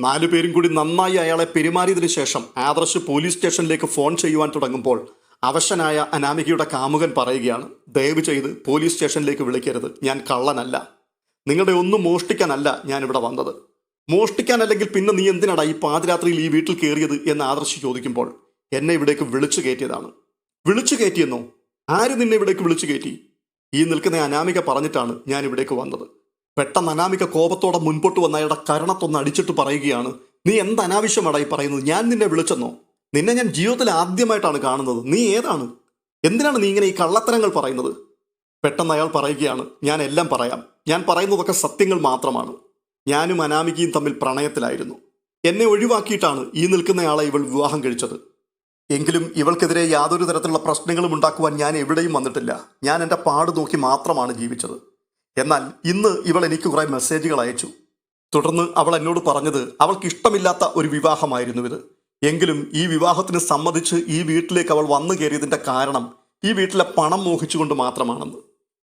Speaker 1: നാലു പേരും കൂടി നന്നായി അയാളെ പെരുമാറിയതിനു ശേഷം ആദർശ് പോലീസ് സ്റ്റേഷനിലേക്ക് ഫോൺ ചെയ്യുവാൻ തുടങ്ങുമ്പോൾ അവശനായ അനാമികയുടെ കാമുകൻ പറയുകയാണ് ദയവ് ചെയ്ത് പോലീസ് സ്റ്റേഷനിലേക്ക് വിളിക്കരുത്. ഞാൻ കള്ളനല്ല. നിങ്ങളുടെ ഒന്നും മോഷ്ടിക്കാനല്ല ഞാനിവിടെ വന്നത്. മോഷ്ടിക്കാനല്ലെങ്കിൽ പിന്നെ നീ എന്തിനാടാ ഈ പാതിരാത്രിയിൽ ഈ വീട്ടിൽ കയറിയത് എന്ന് ആദർശ് ചോദിക്കുമ്പോൾ എന്നെ ഇവിടേക്ക് വിളിച്ചു കയറ്റിയതാണ്. വിളിച്ചു കയറ്റിയെന്നോ? ആര് നിന്നെ ഇവിടേക്ക് വിളിച്ചു കയറ്റി? ഈ നിൽക്കുന്ന അനാമിക പറഞ്ഞിട്ടാണ് ഞാൻ ഇവിടേക്ക് വന്നത്. പെട്ടെന്ന് അനാമിക കോപത്തോടെ മുൻപോട്ട് വന്ന അയാളുടെ കരണത്തൊന്ന് അടിച്ചിട്ട് പറയുകയാണ് നീ എന്ത് അനാവശ്യമാടായി പറയുന്നത്? ഞാൻ നിന്നെ വിളിച്ചെന്നോ? നിന്നെ ഞാൻ ജീവിതത്തിൽ ആദ്യമായിട്ടാണ് കാണുന്നത്. നീ ഏതാണ്? എന്തിനാണ് നീ ഇങ്ങനെ ഈ കള്ളത്തരങ്ങൾ പറയുന്നത്? പെട്ടെന്ന് അയാൾ പറയുകയാണ് ഞാൻ എല്ലാം പറയാം. ഞാൻ പറയുന്നതൊക്കെ സത്യങ്ങൾ മാത്രമാണ്. ഞാനും അനാമികയും തമ്മിൽ പ്രണയത്തിലായിരുന്നു. എന്നെ ഒഴിവാക്കിയിട്ടാണ് ഈ നിൽക്കുന്നയാളെ ഇവൾ വിവാഹം കഴിച്ചത്. എങ്കിലും ഇവൾക്കെതിരെ യാതൊരു തരത്തിലുള്ള പ്രശ്നങ്ങളും ഉണ്ടാക്കുവാൻ ഞാൻ എവിടെയും വന്നിട്ടില്ല. ഞാൻ എന്റെ പാട് നോക്കി മാത്രമാണ് ജീവിച്ചത്. എന്നാൽ ഇന്ന് ഇവൾ എനിക്ക് കുറേ മെസ്സേജുകൾ അയച്ചു. തുടർന്ന് അവൾ എന്നോട് പറഞ്ഞത് അവൾക്ക് ഇഷ്ടമില്ലാത്ത ഒരു വിവാഹമായിരുന്നു ഇത്. എങ്കിലും ഈ വിവാഹത്തിന് സമ്മതിച്ച് ഈ വീട്ടിലേക്ക് അവൾ വന്നു കയറിയതിന്റെ കാരണം ഈ വീട്ടിലെ പണം മോഹിച്ചുകൊണ്ട് മാത്രമാണെന്ന്.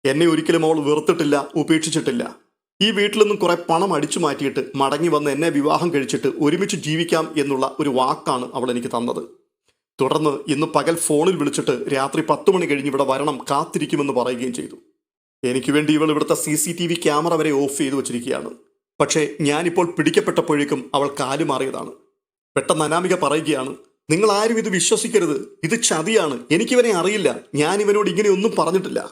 Speaker 1: എന്നെ ഒരിക്കലും അവൾ വെറുത്തിട്ടില്ല ഉപേക്ഷിച്ചിട്ടില്ല. ഈ വീട്ടിൽ നിന്നും കുറേ പണം അടിച്ചു മാറ്റിയിട്ട് മടങ്ങി വന്ന് എന്നെ വിവാഹം കഴിച്ചിട്ട് ഒരുമിച്ച് ജീവിക്കാം എന്നുള്ള ഒരു വാക്കാണ് അവൾ എനിക്ക് തന്നത്. തുടർന്ന് ഇന്ന് പകൽ ഫോണിൽ വിളിച്ചിട്ട് രാത്രി പത്ത് മണി കഴിഞ്ഞ് ഇവിടെ വരണം കാത്തിരിക്കുമെന്ന് പറയുകയും ചെയ്തു. എനിക്ക് വേണ്ടി ഇവൾ ഇവിടുത്തെ C C T V camera വരെ ഓഫ് ചെയ്തു വച്ചിരിക്കുകയാണ്. പക്ഷേ ഞാനിപ്പോൾ പിടിക്കപ്പെട്ടപ്പോഴേക്കും അവൾ കാലുമാറിയതാണ് പെട്ടെന്ന് അനാമിക പറയുകയാണ് നിങ്ങൾ ആരും ഇത് വിശ്വസിക്കരുത്. ഇത് ചതിയാണ്. എനിക്കിവനെ അറിയില്ല. ഞാൻ ഇവനോട് ഇങ്ങനെയൊന്നും പറഞ്ഞിട്ടില്ല.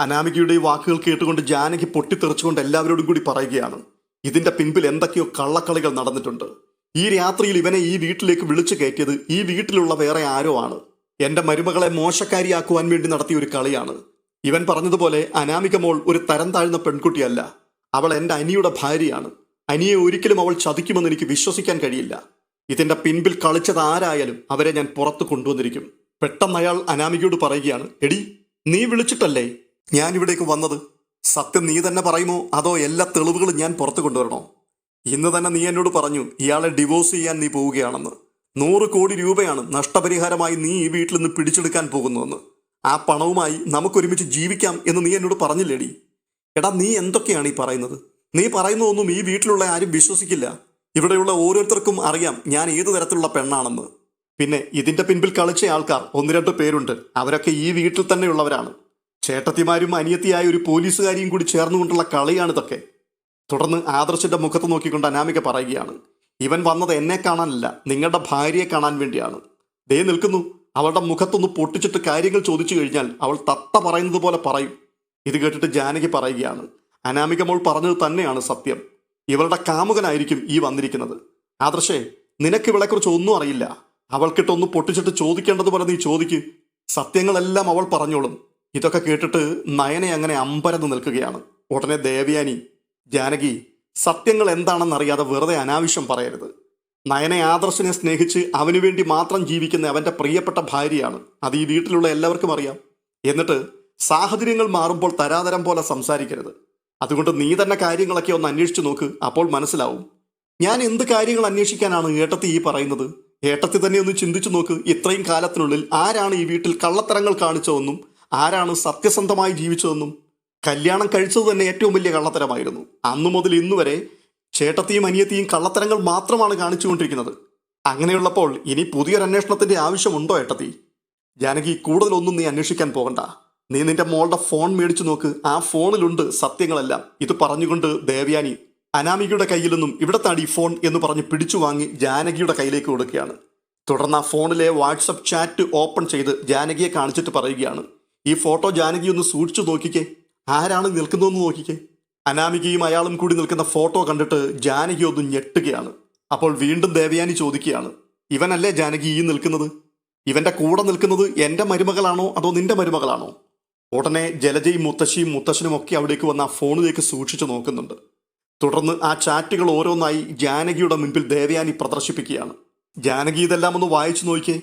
Speaker 1: അനാമികയുടെ വാക്കുകൾ കേട്ടുകൊണ്ട് ജാനകി പൊട്ടിത്തെറിച്ചുകൊണ്ട് എല്ലാവരോടും കൂടി പറയുകയാണ് ഇതിന്റെ പിൻപിൽ എന്തൊക്കെയോ കള്ളക്കളികൾ നടന്നിട്ടുണ്ട്. ഈ രാത്രിയിൽ ഇവനെ ഈ വീട്ടിലേക്ക് വിളിച്ചു കയറ്റിയത് ഈ വീട്ടിലുള്ള വേറെ ആരോ ആണ്. എന്റെ മരുമകളെ മോശക്കാരിയാക്കുവാൻ വേണ്ടി നടത്തിയ ഒരു കളിയാണ്. ഇവൻ പറഞ്ഞതുപോലെ അനാമിക മോൾ ഒരു തരം താഴ്ന്ന പെൺകുട്ടിയല്ല. അവൾ എന്റെ അനിയുടെ ഭാര്യയാണ്. അനിയെ ഒരിക്കലും അവൾ ചതിക്കുമെന്ന് എനിക്ക് വിശ്വസിക്കാൻ കഴിയില്ല. ഇതിന്റെ പിൻപിൽ കളിച്ചത് ആരായാലും അവരെ ഞാൻ പുറത്തു കൊണ്ടുവന്നിരിക്കും. പെട്ടെന്ന് അയാൾ അനാമികയോട് പറയുകയാണ് എടി നീ വിളിച്ചിട്ടല്ലേ? ഞാൻ ഇവിടേക്ക് വന്നത്. സത്യം നീ തന്നെ പറയുമോ? അതോ എല്ലാ തെളിവുകളും ഞാൻ പുറത്തു കൊണ്ടുവരണോ? ഇന്ന് തന്നെ നീ എന്നോട് പറഞ്ഞു ഇയാളെ ഡിവോഴ്സ് ചെയ്യാൻ നീ പോവുകയാണെന്ന്. നൂറ് കോടി രൂപയാണ് നഷ്ടപരിഹാരമായി നീ ഈ വീട്ടിൽ നിന്ന് പിടിച്ചെടുക്കാൻ പോകുന്നുവെന്ന് ആ പണവുമായി നമുക്കൊരുമിച്ച് ജീവിക്കാം എന്ന് നീ എന്നോട് പറഞ്ഞില്ലേടി. എടാ നീ എന്തൊക്കെയാണ് ഈ പറയുന്നത്? നീ പറയുന്നതൊന്നും ഈ വീട്ടിലുള്ള ആരും വിശ്വസിക്കില്ല. ഇവിടെയുള്ള ഓരോരുത്തർക്കും അറിയാം ഞാൻ ഏതു തരത്തിലുള്ള പെണ്ണാണെന്ന്. പിന്നെ ഇതിന്റെ പിൻപിൽ കളിച്ച ആൾക്കാർ ഒന്ന് രണ്ട് പേരുണ്ട്. അവരൊക്കെ ഈ വീട്ടിൽ തന്നെയുള്ളവരാണ് ചേട്ടത്തിമാരും അനിയത്തിയായ ഒരു പോലീസുകാരിയും കൂടി ചേർന്നുകൊണ്ടുള്ള കളിയാണിതൊക്കെ. തുടർന്ന് ആദർശിന്റെ മുഖത്ത് നോക്കിക്കൊണ്ട് അനാമിക പറയുകയാണ് ഇവൻ വന്നത് എന്നെ കാണാനല്ല നിങ്ങളുടെ ഭാര്യയെ കാണാൻ വേണ്ടിയാണ്. ദേ നിൽക്കുന്നു അവളുടെ മുഖത്തൊന്ന് പൊട്ടിച്ചിട്ട് കാര്യങ്ങൾ ചോദിച്ചു കഴിഞ്ഞാൽ അവൾ തത്ത പറയുന്നത് പോലെ പറയും. ഇത് കേട്ടിട്ട് ജാനകി പറയുകയാണ് അനാമിക മോൾ പറഞ്ഞത് തന്നെയാണ് സത്യം. ഇവളുടെ കാമുകനായിരിക്കും ഈ വന്നിരിക്കുന്നത്. ആദർശേ നിനക്ക് ഇവളെക്കുറിച്ച് ഒന്നും അറിയില്ല. അവൾക്കിട്ടൊന്ന് പൊട്ടിച്ചിട്ട് ചോദിക്കേണ്ടതുപോലെ നീ ചോദിക്ക്. സത്യങ്ങളെല്ലാം അവൾ പറഞ്ഞോളും. ഇതൊക്കെ കേട്ടിട്ട് നയനെ അങ്ങനെ അമ്പരന്ന് നിൽക്കുകയാണ്. ഉടനെ ദേവയാനി ജാനകി സത്യങ്ങൾ എന്താണെന്നറിയാതെ വെറുതെ അനാവശ്യം പറയരുത്. നയനെ ആദർശനെ സ്നേഹിച്ച് അവനു വേണ്ടി മാത്രം ജീവിക്കുന്ന അവന്റെ പ്രിയപ്പെട്ട ഭാര്യയാണ്. അത് ഈ വീട്ടിലുള്ള എല്ലാവർക്കും അറിയാം. എന്നിട്ട് സാഹചര്യങ്ങൾ മാറുമ്പോൾ തരാതരം പോലെ സംസാരിക്കരുത്. അതുകൊണ്ട് നീ തന്നെ കാര്യങ്ങളൊക്കെ ഒന്ന് അന്വേഷിച്ചു നോക്ക് അപ്പോൾ മനസ്സിലാവും. ഞാൻ എന്ത് കാര്യങ്ങൾ അന്വേഷിക്കാനാണ് ഏട്ടത്തി ഈ പറയുന്നത്? ഏട്ടത്തി തന്നെ ഒന്ന് ചിന്തിച്ചു നോക്ക് ഇത്രയും കാലത്തിനുള്ളിൽ ആരാണ് ഈ വീട്ടിൽ കള്ളത്തരങ്ങൾ കാണിച്ചതെന്നും ആരാണ് സത്യസന്ധമായി ജീവിച്ചതെന്നും. കല്യാണം കഴിച്ചത് തന്നെ ഏറ്റവും വലിയ കള്ളത്തരമായിരുന്നു. അന്നു മുതൽ ഇന്നു വരെ ചേട്ടത്തിയും അനിയത്തിയും കള്ളത്തരങ്ങൾ മാത്രമാണ് കാണിച്ചുകൊണ്ടിരിക്കുന്നത്. അങ്ങനെയുള്ളപ്പോൾ ഇനി പുതിയൊരു അന്വേഷണത്തിന്റെ ആവശ്യമുണ്ടോ ഏട്ടത്തി? ജാനകി കൂടുതലൊന്നും നീ അന്വേഷിക്കാൻ പോകണ്ട. നീ നിന്റെ മോളുടെ ഫോൺ മേടിച്ചു നോക്ക്. ആ ഫോണിലുണ്ട് സത്യങ്ങളെല്ലാം. ഇത് പറഞ്ഞുകൊണ്ട് ദേവ്യാനി അനാമികയുടെ കയ്യിൽ നിന്നും ഇവിടെ താടി ഫോൺ എന്ന് പറഞ്ഞ് പിടിച്ചു വാങ്ങി ജാനകിയുടെ കയ്യിലേക്ക് കൊടുക്കുകയാണ്. തുടർന്ന് ആ ഫോണിലെ വാട്സപ്പ് ചാറ്റ് ഓപ്പൺ ചെയ്ത് ജാനകിയെ കാണിച്ചിട്ട് പറയുകയാണ്. ഈ ഫോട്ടോ ജാനകി ഒന്ന് സൂക്ഷിച്ചു നോക്കിക്കേ. ആരാണ് നിൽക്കുന്നതെന്ന് നോക്കിക്കേ. അനാമികയും അയാളും കൂടി നിൽക്കുന്ന ഫോട്ടോ കണ്ടിട്ട് ജാനകി ഒന്ന് ഞെട്ടുകയാണ്. അപ്പോൾ വീണ്ടും ദേവയാനി ചോദിക്കുകയാണ് ഇവനല്ലേ ജാനകി ഈ നിൽക്കുന്നത്? ഇവന്റെ കൂടെ നിൽക്കുന്നത് എന്റെ മരുമകളാണോ അതോ നിന്റെ മരുമകളാണോ? ഉടനെ ജലജയും മുത്തശ്ശിയും മുത്തശ്ശനും ഒക്കെ അവിടേക്ക് വന്ന ആ ഫോണിലേക്ക് സൂക്ഷിച്ചു നോക്കുന്നുണ്ട്. തുടർന്ന് ആ ചാറ്റുകൾ ഓരോന്നായി ജാനകിയുടെ മുൻപിൽ ദേവയാനി പ്രദർശിപ്പിക്കുകയാണ്. ജാനകി ഇതെല്ലാം ഒന്ന് വായിച്ചു നോക്കിയേ.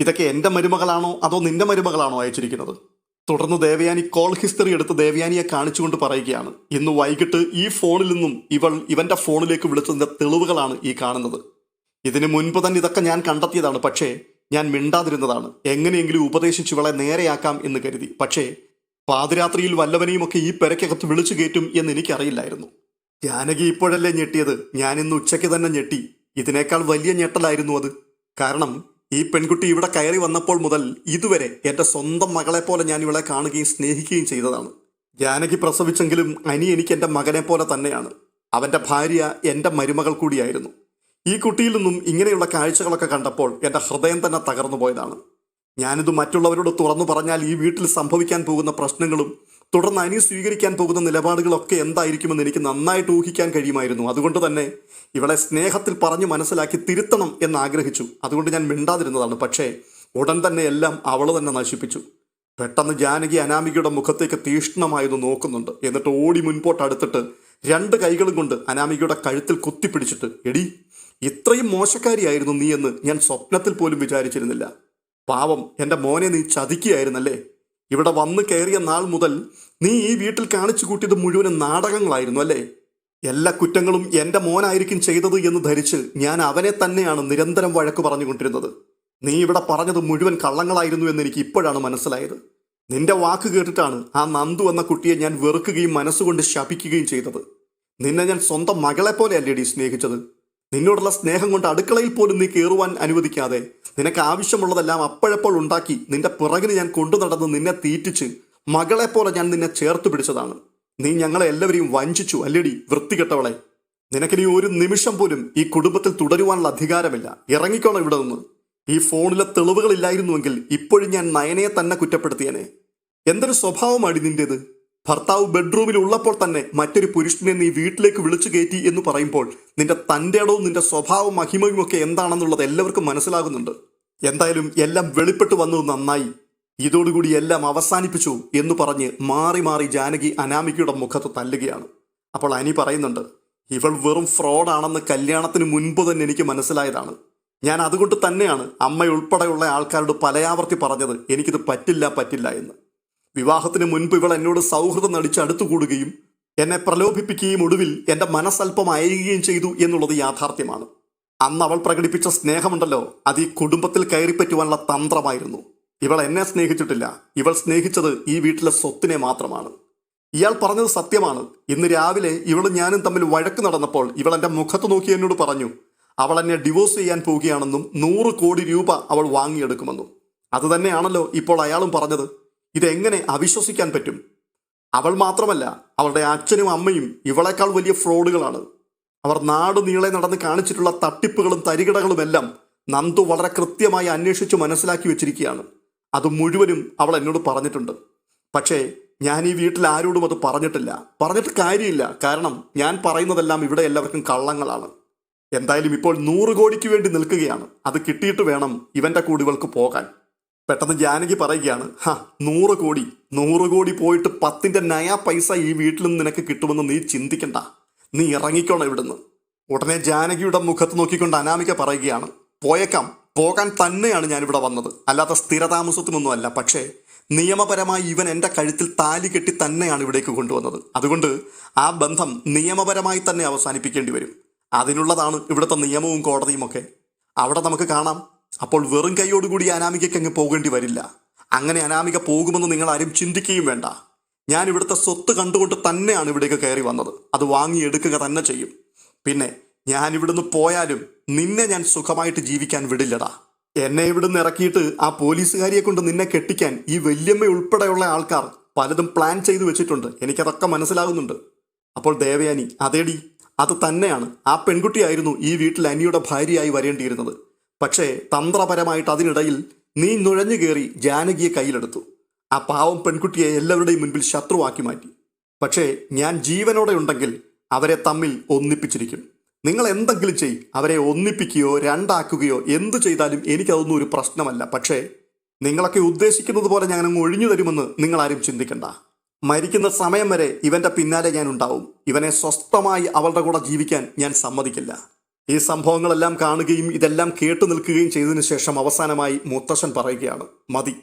Speaker 1: ഇതൊക്കെ എന്റെ മരുമകളാണോ അതോ നിന്റെ മരുമകളാണോ അയച്ചിരിക്കുന്നത്? തുടർന്ന് ദേവയാനി കോൾ ഹിസ്റ്ററി എടുത്ത് ദേവയാനിയെ കാണിച്ചുകൊണ്ട് പറയുകയാണ്. ഇന്ന് വൈകിട്ട് ഈ ഫോണിൽ നിന്നും ഇവൾ ഇവന്റെ ഫോണിലേക്ക് വിളിച്ചതിന്റെ തെളിവുകളാണ് ഈ കാണുന്നത്. ഇതിനു മുൻപ് തന്നെ ഇതൊക്കെ ഞാൻ കണ്ടെത്തിയതാണ്. പക്ഷേ ഞാൻ മിണ്ടാതിരുന്നതാണ്. എങ്ങനെയെങ്കിലും ഉപദേശിച്ച് ഇവളെ നേരെയാക്കാം എന്ന് കരുതി. പക്ഷേ പാതിരാത്രിയിൽ വല്ലവനെയും ഒക്കെ ഈ പെരക്കകത്ത് വിളിച്ചു കയറ്റും എന്ന് എനിക്കറിയില്ലായിരുന്നു. ജാനകി ഇപ്പോഴല്ലേ ഞെട്ടിയത്? ഞാൻ ഇന്ന് ഉച്ചയ്ക്ക് തന്നെ ഞെട്ടി. ഇതിനേക്കാൾ വലിയ ഞെട്ടലായിരുന്നു അത്. കാരണം ഈ പെൺകുട്ടി ഇവിടെ കയറി വന്നപ്പോൾ മുതൽ ഇതുവരെ എന്റെ സ്വന്തം മകളെ പോലെ ഞാൻ ഇവളെ കാണുകയും സ്നേഹിക്കുകയും ചെയ്തതാണ്. ജാനകി പ്രസവിച്ചെങ്കിലും അനി എനിക്ക് എന്റെ മകനെ പോലെ തന്നെയാണ്. അവന്റെ ഭാര്യ എന്റെ മരുമകൾ കൂടിയായിരുന്നു. ഈ കുട്ടിയിൽ നിന്നും ഇങ്ങനെയുള്ള കാഴ്ചകളൊക്കെ കണ്ടപ്പോൾ എന്റെ ഹൃദയം തന്നെ തകർന്നു പോയതാണ്. ഞാനിത് മറ്റുള്ളവരോട് തുറന്നു പറഞ്ഞാൽ ഈ വീട്ടിൽ സംഭവിക്കാൻ പോകുന്ന പ്രശ്നങ്ങളും തുടർന്ന് അനി സ്വീകരിക്കാൻ പോകുന്ന നിലപാടുകളൊക്കെ എന്തായിരിക്കുമെന്ന് എനിക്ക് നന്നായിട്ട് ഊഹിക്കാൻ കഴിയുമായിരുന്നു. അതുകൊണ്ട് തന്നെ ഇവളെ സ്നേഹത്തിൽ പറഞ്ഞു മനസ്സിലാക്കി തിരുത്തണം എന്ന് ആഗ്രഹിച്ചു അതുകൊണ്ട് ഞാൻ മിണ്ടാതിരുന്നതാണ്. പക്ഷേ ഉടൻ തന്നെ എല്ലാം അവൾ തന്നെ നശിപ്പിച്ചു. പെട്ടെന്ന് ജാനകി അനാമികയുടെ മുഖത്തേക്ക് തീഷ്ണമായൊന്ന് നോക്കുന്നുണ്ട്. എന്നിട്ട് ഓടി മുൻപോട്ട് അടുത്തിട്ട് രണ്ട് കൈകളും കൊണ്ട് അനാമികയുടെ കഴുത്തിൽ കുത്തിപ്പിടിച്ചിട്ട് എടി ഇത്രയും മോശക്കാരിയായിരുന്നു നീ എന്ന് ഞാൻ സ്വപ്നത്തിൽ പോലും വിചാരിച്ചിരുന്നില്ല. പാവം എന്റെ മോനെ നീ ചതിക്കുകയായിരുന്നല്ലേ? ഇവിടെ വന്ന് കയറിയ നാൾ മുതൽ നീ ഈ വീട്ടിൽ കാണിച്ചു കൂട്ടിയത് മുഴുവനും നാടകങ്ങളായിരുന്നു അല്ലേ? എല്ലാ കുറ്റങ്ങളും എന്റെ മോനായിരിക്കും ചെയ്തത് എന്ന് ധരിച്ച് ഞാൻ അവനെ തന്നെയാണ് നിരന്തരം വഴക്ക് പറഞ്ഞുകൊണ്ടിരുന്നത്. നീ ഇവിടെ പറഞ്ഞത് മുഴുവൻ കള്ളങ്ങളായിരുന്നു എന്ന് എനിക്ക് ഇപ്പോഴാണ് മനസ്സിലായത്. നിന്റെ വാക്ക് കേട്ടിട്ടാണ് ആ നന്ദു എന്ന കുട്ടിയെ ഞാൻ വെറുക്കുകയും മനസ്സുകൊണ്ട് ശപിക്കുകയും ചെയ്തത്. നിന്നെ ഞാൻ സ്വന്തം മകളെ പോലെയല്ലേടി സ്നേഹിച്ചത്? നിന്നോടുള്ള സ്നേഹം കൊണ്ട് അടുക്കളയിൽ പോലും നീ കയറുവാൻ അനുവദിക്കാതെ. നിനക്ക് ആവശ്യമുള്ളതെല്ലാം അപ്പോഴപ്പോൾ ഉണ്ടാക്കി നിന്റെ പിറകിന് ഞാൻ കൊണ്ടു നടന്ന് നിന്നെ തീറ്റിച്ച് മകളെപ്പോലെ ഞാൻ നിന്നെ ചേർത്ത് പിടിച്ചതാണ്. നീ ഞങ്ങളെ എല്ലാവരെയും വഞ്ചിച്ചു അല്ലടി വൃത്തികെട്ടവളെ. നിനക്കിനി ഒരു നിമിഷം പോലും ഈ കുടുംബത്തിൽ തുടരുവാനുള്ള അധികാരമില്ല. ഇറങ്ങിക്കോണം ഇവിടെ നിന്ന്. ഈ ഫോണിലെ തെളിവുകളില്ലായിരുന്നുവെങ്കിൽ ഇപ്പോഴും ഞാൻ നയനയെ തന്നെ കുറ്റപ്പെടുത്തിയനെ. എന്തൊരു സ്വഭാവമാണ് നിന്റേത്? ഭർത്താവ് ബെഡ്റൂമിൽ ഉള്ളപ്പോൾ തന്നെ മറ്റൊരു പുരുഷനെ നീ വീട്ടിലേക്ക് വിളിച്ചു കയറ്റി എന്ന് പറയുമ്പോൾ നിന്റെ തന്റെ ഇടവും നിന്റെ സ്വഭാവം മഹിമയും ഒക്കെ എന്താണെന്നുള്ളത് എല്ലാവർക്കും മനസ്സിലാകുന്നുണ്ട്. എന്തായാലും എല്ലാം വെളിപ്പെട്ട് വന്നത് നന്നായി. ഇതോടുകൂടി എല്ലാം അവസാനിപ്പിച്ചു എന്ന് പറഞ്ഞ് മാറി മാറി ജാനകി അനാമികയുടെ മുഖത്ത് തല്ലുകയാണ്. അപ്പോൾ അനി പറയുന്നുണ്ട് ഇവൾ വെറും ഫ്രോഡാണെന്ന് കല്യാണത്തിന് മുൻപ് തന്നെ എനിക്ക് മനസ്സിലായതാണ്. ഞാൻ അതുകൊണ്ട് തന്നെയാണ് അമ്മയുൾപ്പെടെയുള്ള ആൾക്കാരോട് പലയാവർത്തി പറഞ്ഞത് എനിക്കിത് പറ്റില്ല പറ്റില്ല എന്ന്. വിവാഹത്തിന് മുൻപ് ഇവൾ എന്നോട് സൗഹൃദം നടിച്ച് അടുത്തുകൂടുകയും എന്നെ പ്രലോഭിപ്പിക്കുകയും ഒടുവിൽ എന്റെ മനസ്സൽപ്പം അയയുകയും ചെയ്തു എന്നുള്ളത് യാഥാർത്ഥ്യമാണ്. അന്ന് അവൾ പ്രകടിപ്പിച്ച സ്നേഹമുണ്ടല്ലോ അത് ഈ കുടുംബത്തിൽ കയറിപ്പറ്റുവാനുള്ള തന്ത്രമായിരുന്നു. ഇവൾ എന്നെ സ്നേഹിച്ചിട്ടില്ല. ഇവൾ സ്നേഹിച്ചത് ഈ വീട്ടിലെ സ്വത്തിനെ മാത്രമാണ്. ഇയാൾ പറഞ്ഞത് സത്യമാണ്. ഇന്ന് രാവിലെ ഇവളും ഞാനും തമ്മിൽ വഴക്ക് നടന്നപ്പോൾ ഇവൾ എന്റെ മുഖത്ത് നോക്കി എന്നോട് പറഞ്ഞു അവൾ എന്നെ ഡിവോഴ്സ് ചെയ്യാൻ പോവുകയാണെന്നും നൂറ് കോടി രൂപ അവൾ വാങ്ങിയെടുക്കുമെന്നും. അതുതന്നെയാണല്ലോ ഇപ്പോൾ അയാളും പറഞ്ഞത്. ഇതെങ്ങനെ അവിശ്വസിക്കാൻ പറ്റും? അവൾ മാത്രമല്ല അവളുടെ അച്ഛനും അമ്മയും ഇവളെക്കാൾ വലിയ ഫ്രോഡുകളാണ്. അവർ നാട് നീളെ നടന്ന് കാണിച്ചിട്ടുള്ള തട്ടിപ്പുകളും തരികിടകളുമെല്ലാം നന്ദു വളരെ കൃത്യമായി അന്വേഷിച്ച് മനസ്സിലാക്കി വെച്ചിരിക്കുകയാണ്. അത് മുഴുവനും അവൾ എന്നോട് പറഞ്ഞിട്ടുണ്ട്. പക്ഷേ ഞാൻ ഈ വീട്ടിൽ ആരോടും അത് പറഞ്ഞിട്ടില്ല. പറഞ്ഞിട്ട് കാര്യമില്ല. കാരണം ഞാൻ പറയുന്നതെല്ലാം ഇവിടെ എല്ലാവർക്കും കള്ളങ്ങളാണ്. എന്തായാലും ഇപ്പോൾ നൂറ് കോടിക്ക് വേണ്ടി നിൽക്കുകയാണ്. അത് കിട്ടിയിട്ട് വേണം ഇവന്റെ കൂടികൾക്ക് പോകാൻ. പെട്ടെന്ന് ജാനകി പറയുകയാണ് ഹ നൂറ് കോടി നൂറ് കോടി പോയിട്ട് പത്തിന്റെ നയ പൈസ ഈ വീട്ടിൽ നിന്ന് നിനക്ക് കിട്ടുമെന്ന് നീ ചിന്തിക്കണ്ട. നീ ഇറങ്ങിക്കോണം ഇവിടുന്ന്. ഉടനെ ജാനകിയുടെ മുഖത്ത് നോക്കിക്കൊണ്ട് അനാമിക പറയുകയാണ് പോയേക്കാം പോകാൻ തന്നെയാണ് ഞാൻ ഇവിടെ വന്നത്. അല്ലാത്ത സ്ഥിരതാമസത്തിനൊന്നുമല്ല പക്ഷേ നിയമപരമായി ഇവൻ എന്റെ കഴുത്തിൽ താലി കെട്ടി തന്നെയാണ് ഇവിടേക്ക് കൊണ്ടുവന്നത്. അതുകൊണ്ട് ആ ബന്ധം നിയമപരമായി തന്നെ അവസാനിപ്പിക്കേണ്ടി വരും. അതിനുള്ളതാണ് ഇവിടുത്തെ നിയമവും കോടതിയും ഒക്കെ. അവിടെ നമുക്ക് കാണാം അപ്പോൾ വെറും കൈയോടുകൂടി അനാമികയ്ക്ക് അങ്ങ് പോകേണ്ടി വരില്ല. അങ്ങനെ അനാമിക പോകുമെന്ന് നിങ്ങൾ ആരും ചിന്തിക്കുകയും വേണ്ട. ഞാൻ ഇവിടുത്തെ സ്വത്ത് കണ്ടുകൊണ്ട് തന്നെയാണ് ഇവിടേക്ക് കയറി വന്നത്. അത് വാങ്ങിയെടുക്കുക തന്നെ ചെയ്യും. പിന്നെ ഞാൻ ഇവിടുന്ന് പോയാലും നിന്നെ ഞാൻ സുഖമായിട്ട് ജീവിക്കാൻ വിടില്ലടാ. എന്നെ ഇവിടുന്ന് ഇറക്കിയിട്ട് ആ പോലീസുകാരിയെ കൊണ്ട് നിന്നെ കെട്ടിക്കാൻ ഈ വല്യമ്മ ഉൾപ്പെടെയുള്ള ആൾക്കാർ പലതും പ്ലാൻ ചെയ്തു വെച്ചിട്ടുണ്ട്. എനിക്കതൊക്കെ മനസ്സിലാകുന്നുണ്ട്. അപ്പോൾ ദേവയാനി അതേടി അത് തന്നെയാണ്. ആ പെൺകുട്ടിയായിരുന്നു ഈ വീട്ടിൽ അനിയുടെ ഭാര്യയായി വരേണ്ടിയിരുന്നത്. പക്ഷേ തന്ത്രപരമായിട്ട് അതിനിടയിൽ നീ നുഴഞ്ഞു കയറി ജാനകിയെ കയ്യിലെടുത്തു. ആ പാവം പെൺകുട്ടിയെ എല്ലാവരുടെയും മുൻപിൽ ശത്രുവാക്കി മാറ്റി. പക്ഷേ ഞാൻ ജീവനോടെ ഉണ്ടെങ്കിൽ അവരെ തമ്മിൽ ഒന്നിപ്പിച്ചിരിക്കും. നിങ്ങൾ എന്തെങ്കിലും ചെയ് അവരെ ഒന്നിപ്പിക്കുകയോ രണ്ടാക്കുകയോ എന്തു ചെയ്താലും എനിക്കതൊന്നും ഒരു പ്രശ്നമല്ല. പക്ഷേ നിങ്ങളൊക്കെ ഉദ്ദേശിക്കുന്നത് പോലെ ഞാൻ അങ്ങ് ഒഴിഞ്ഞു തരുമെന്ന് നിങ്ങൾ ആരും ചിന്തിക്കണ്ട. മരിക്കുന്ന സമയം വരെ ഇവന്റെ പിന്നാലെ ഞാൻ ഉണ്ടാവും. ഇവനെ സ്വസ്ഥമായി അവളുടെ കൂടെ ജീവിക്കാൻ ഞാൻ സമ്മതിക്കില്ല. ഈ സംഭവങ്ങളെല്ലാം കാണുകയും ഇതെല്ലാം കേട്ടു നിൽക്കുകയും ചെയ്തതിനു ശേഷം അവസാനമായി മുത്തശ്ശൻ പറയുകയാണ് മതി.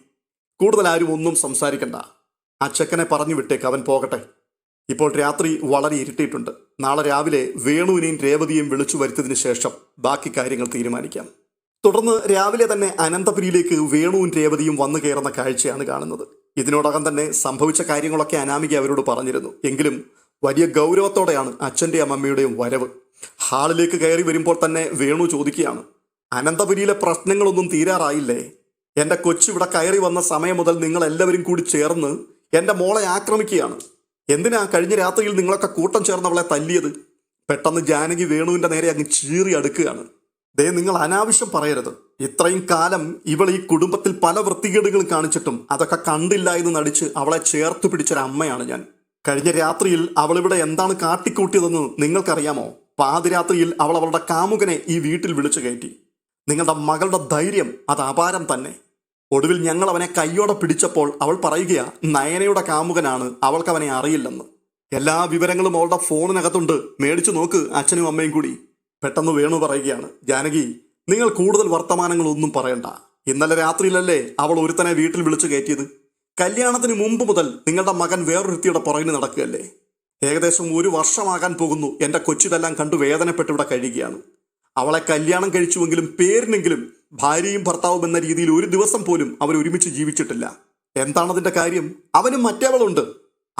Speaker 1: കൂടുതൽ ആരും ഒന്നും സംസാരിക്കണ്ട. അച്ഛക്കനെ ചെക്കനെ പറഞ്ഞു വിട്ടേക്ക് അവൻ പോകട്ടെ. ഇപ്പോൾ രാത്രി വളരെ ഇരുട്ടിയിട്ടുണ്ട്. നാളെ രാവിലെ വേണുവിനെയും രേവതിയെയും വിളിച്ചു വരുത്തിയതിനു ശേഷം ബാക്കി കാര്യങ്ങൾ തീരുമാനിക്കാം. തുടർന്ന് രാവിലെ തന്നെ അനന്തപുരിയിലേക്ക് വേണുവും രേവതിയും വന്നു കയറുന്ന കാഴ്ചയാണ് കാണുന്നത്. ഇതിനോടകം തന്നെ സംഭവിച്ച കാര്യങ്ങളൊക്കെ അനാമിക അവരോട് പറഞ്ഞിരുന്നു. എങ്കിലും വലിയ ഗൗരവത്തോടെയാണ് അച്ഛന്റെയും അമ്മയുടെയും വരവ്. ഹാളിലേക്ക് കയറി വരുമ്പോൾ തന്നെ വേണു ചോദിക്കുകയാണ് അനന്തപുരിയിലെ പ്രശ്നങ്ങളൊന്നും തീരാറായില്ലേ? എന്റെ കൊച്ചിവിടെ കയറി വന്ന സമയം മുതൽ നിങ്ങൾ എല്ലാവരും കൂടി ചേർന്ന് എന്റെ മോളെ ആക്രമിക്കുകയാണ്. എന്തിനാ കഴിഞ്ഞ രാത്രിയിൽ നിങ്ങളൊക്കെ കൂട്ടം ചേർന്ന് അവളെ തല്ലിയത്? പെട്ടെന്ന് ജാനകി വേണുവിന്റെ നേരെ അങ്ങ് ചീറി അടുക്കുകയാണ്. ദേ നിങ്ങൾ അനാവശ്യം പറയരുത്. ഇത്രയും കാലം ഇവൾ ഈ കുടുംബത്തിൽ പല വൃത്തികേടുകളും കാണിച്ചിട്ടും അതൊക്കെ കണ്ടില്ല എന്ന് നടിച്ച് അവളെ ചേർത്ത് പിടിച്ചൊരു അമ്മയാണ് ഞാൻ. കഴിഞ്ഞ രാത്രിയിൽ അവളിവിടെ എന്താണ് കാട്ടിക്കൂട്ടിയതെന്ന് നിങ്ങൾക്കറിയാമോ? പാതിരാത്രിയിൽ അവൾ അവളുടെ കാമുകനെ ഈ വീട്ടിൽ വിളിച്ചു കയറ്റി. നിങ്ങളുടെ മകളുടെ ധൈര്യം അത് അപാരം തന്നെ. ഒടുവിൽ ഞങ്ങൾ അവനെ കയ്യോടെ പിടിച്ചപ്പോൾ അവൾ പറയുകയാ നയനയുടെ കാമുകനാണ് അവൾക്ക് അവനെ അറിയില്ലെന്ന്. എല്ലാ വിവരങ്ങളും അവളുടെ ഫോണിനകത്തുണ്ട്. മേടിച്ചു നോക്ക് അച്ഛനും അമ്മയും കൂടി. പെട്ടെന്ന് വേണു പറയുകയാണ് ജാനകി നിങ്ങൾ കൂടുതൽ വർത്തമാനങ്ങളൊന്നും പറയണ്ട. ഇന്നലെ രാത്രിയിലല്ലേ അവൾ ഒരുത്തനെ വീട്ടിൽ വിളിച്ചു കയറ്റിയത്? കല്യാണത്തിന് മുമ്പ് മുതൽ നിങ്ങളുടെ മകൻ വേറൊരുത്തിയുടെ പുറകിന് നടക്കുകയല്ലേ? ഏകദേശം ഒരു വർഷമാകാൻ പോകുന്നു. എന്റെ കൊച്ചിതെല്ലാം കണ്ടു വേദനപ്പെട്ട് ഇവിടെ കഴിയുകയാണ്. അവളെ കല്യാണം കഴിച്ചുവെങ്കിലും പേരിനെങ്കിലും ഭാര്യയും ഭർത്താവും എന്ന രീതിയിൽ ഒരു ദിവസം പോലും അവർ ഒരുമിച്ച് ജീവിച്ചിട്ടില്ല. എന്താണതിന്റെ കാര്യം? അവനും മറ്റേവളുണ്ട്.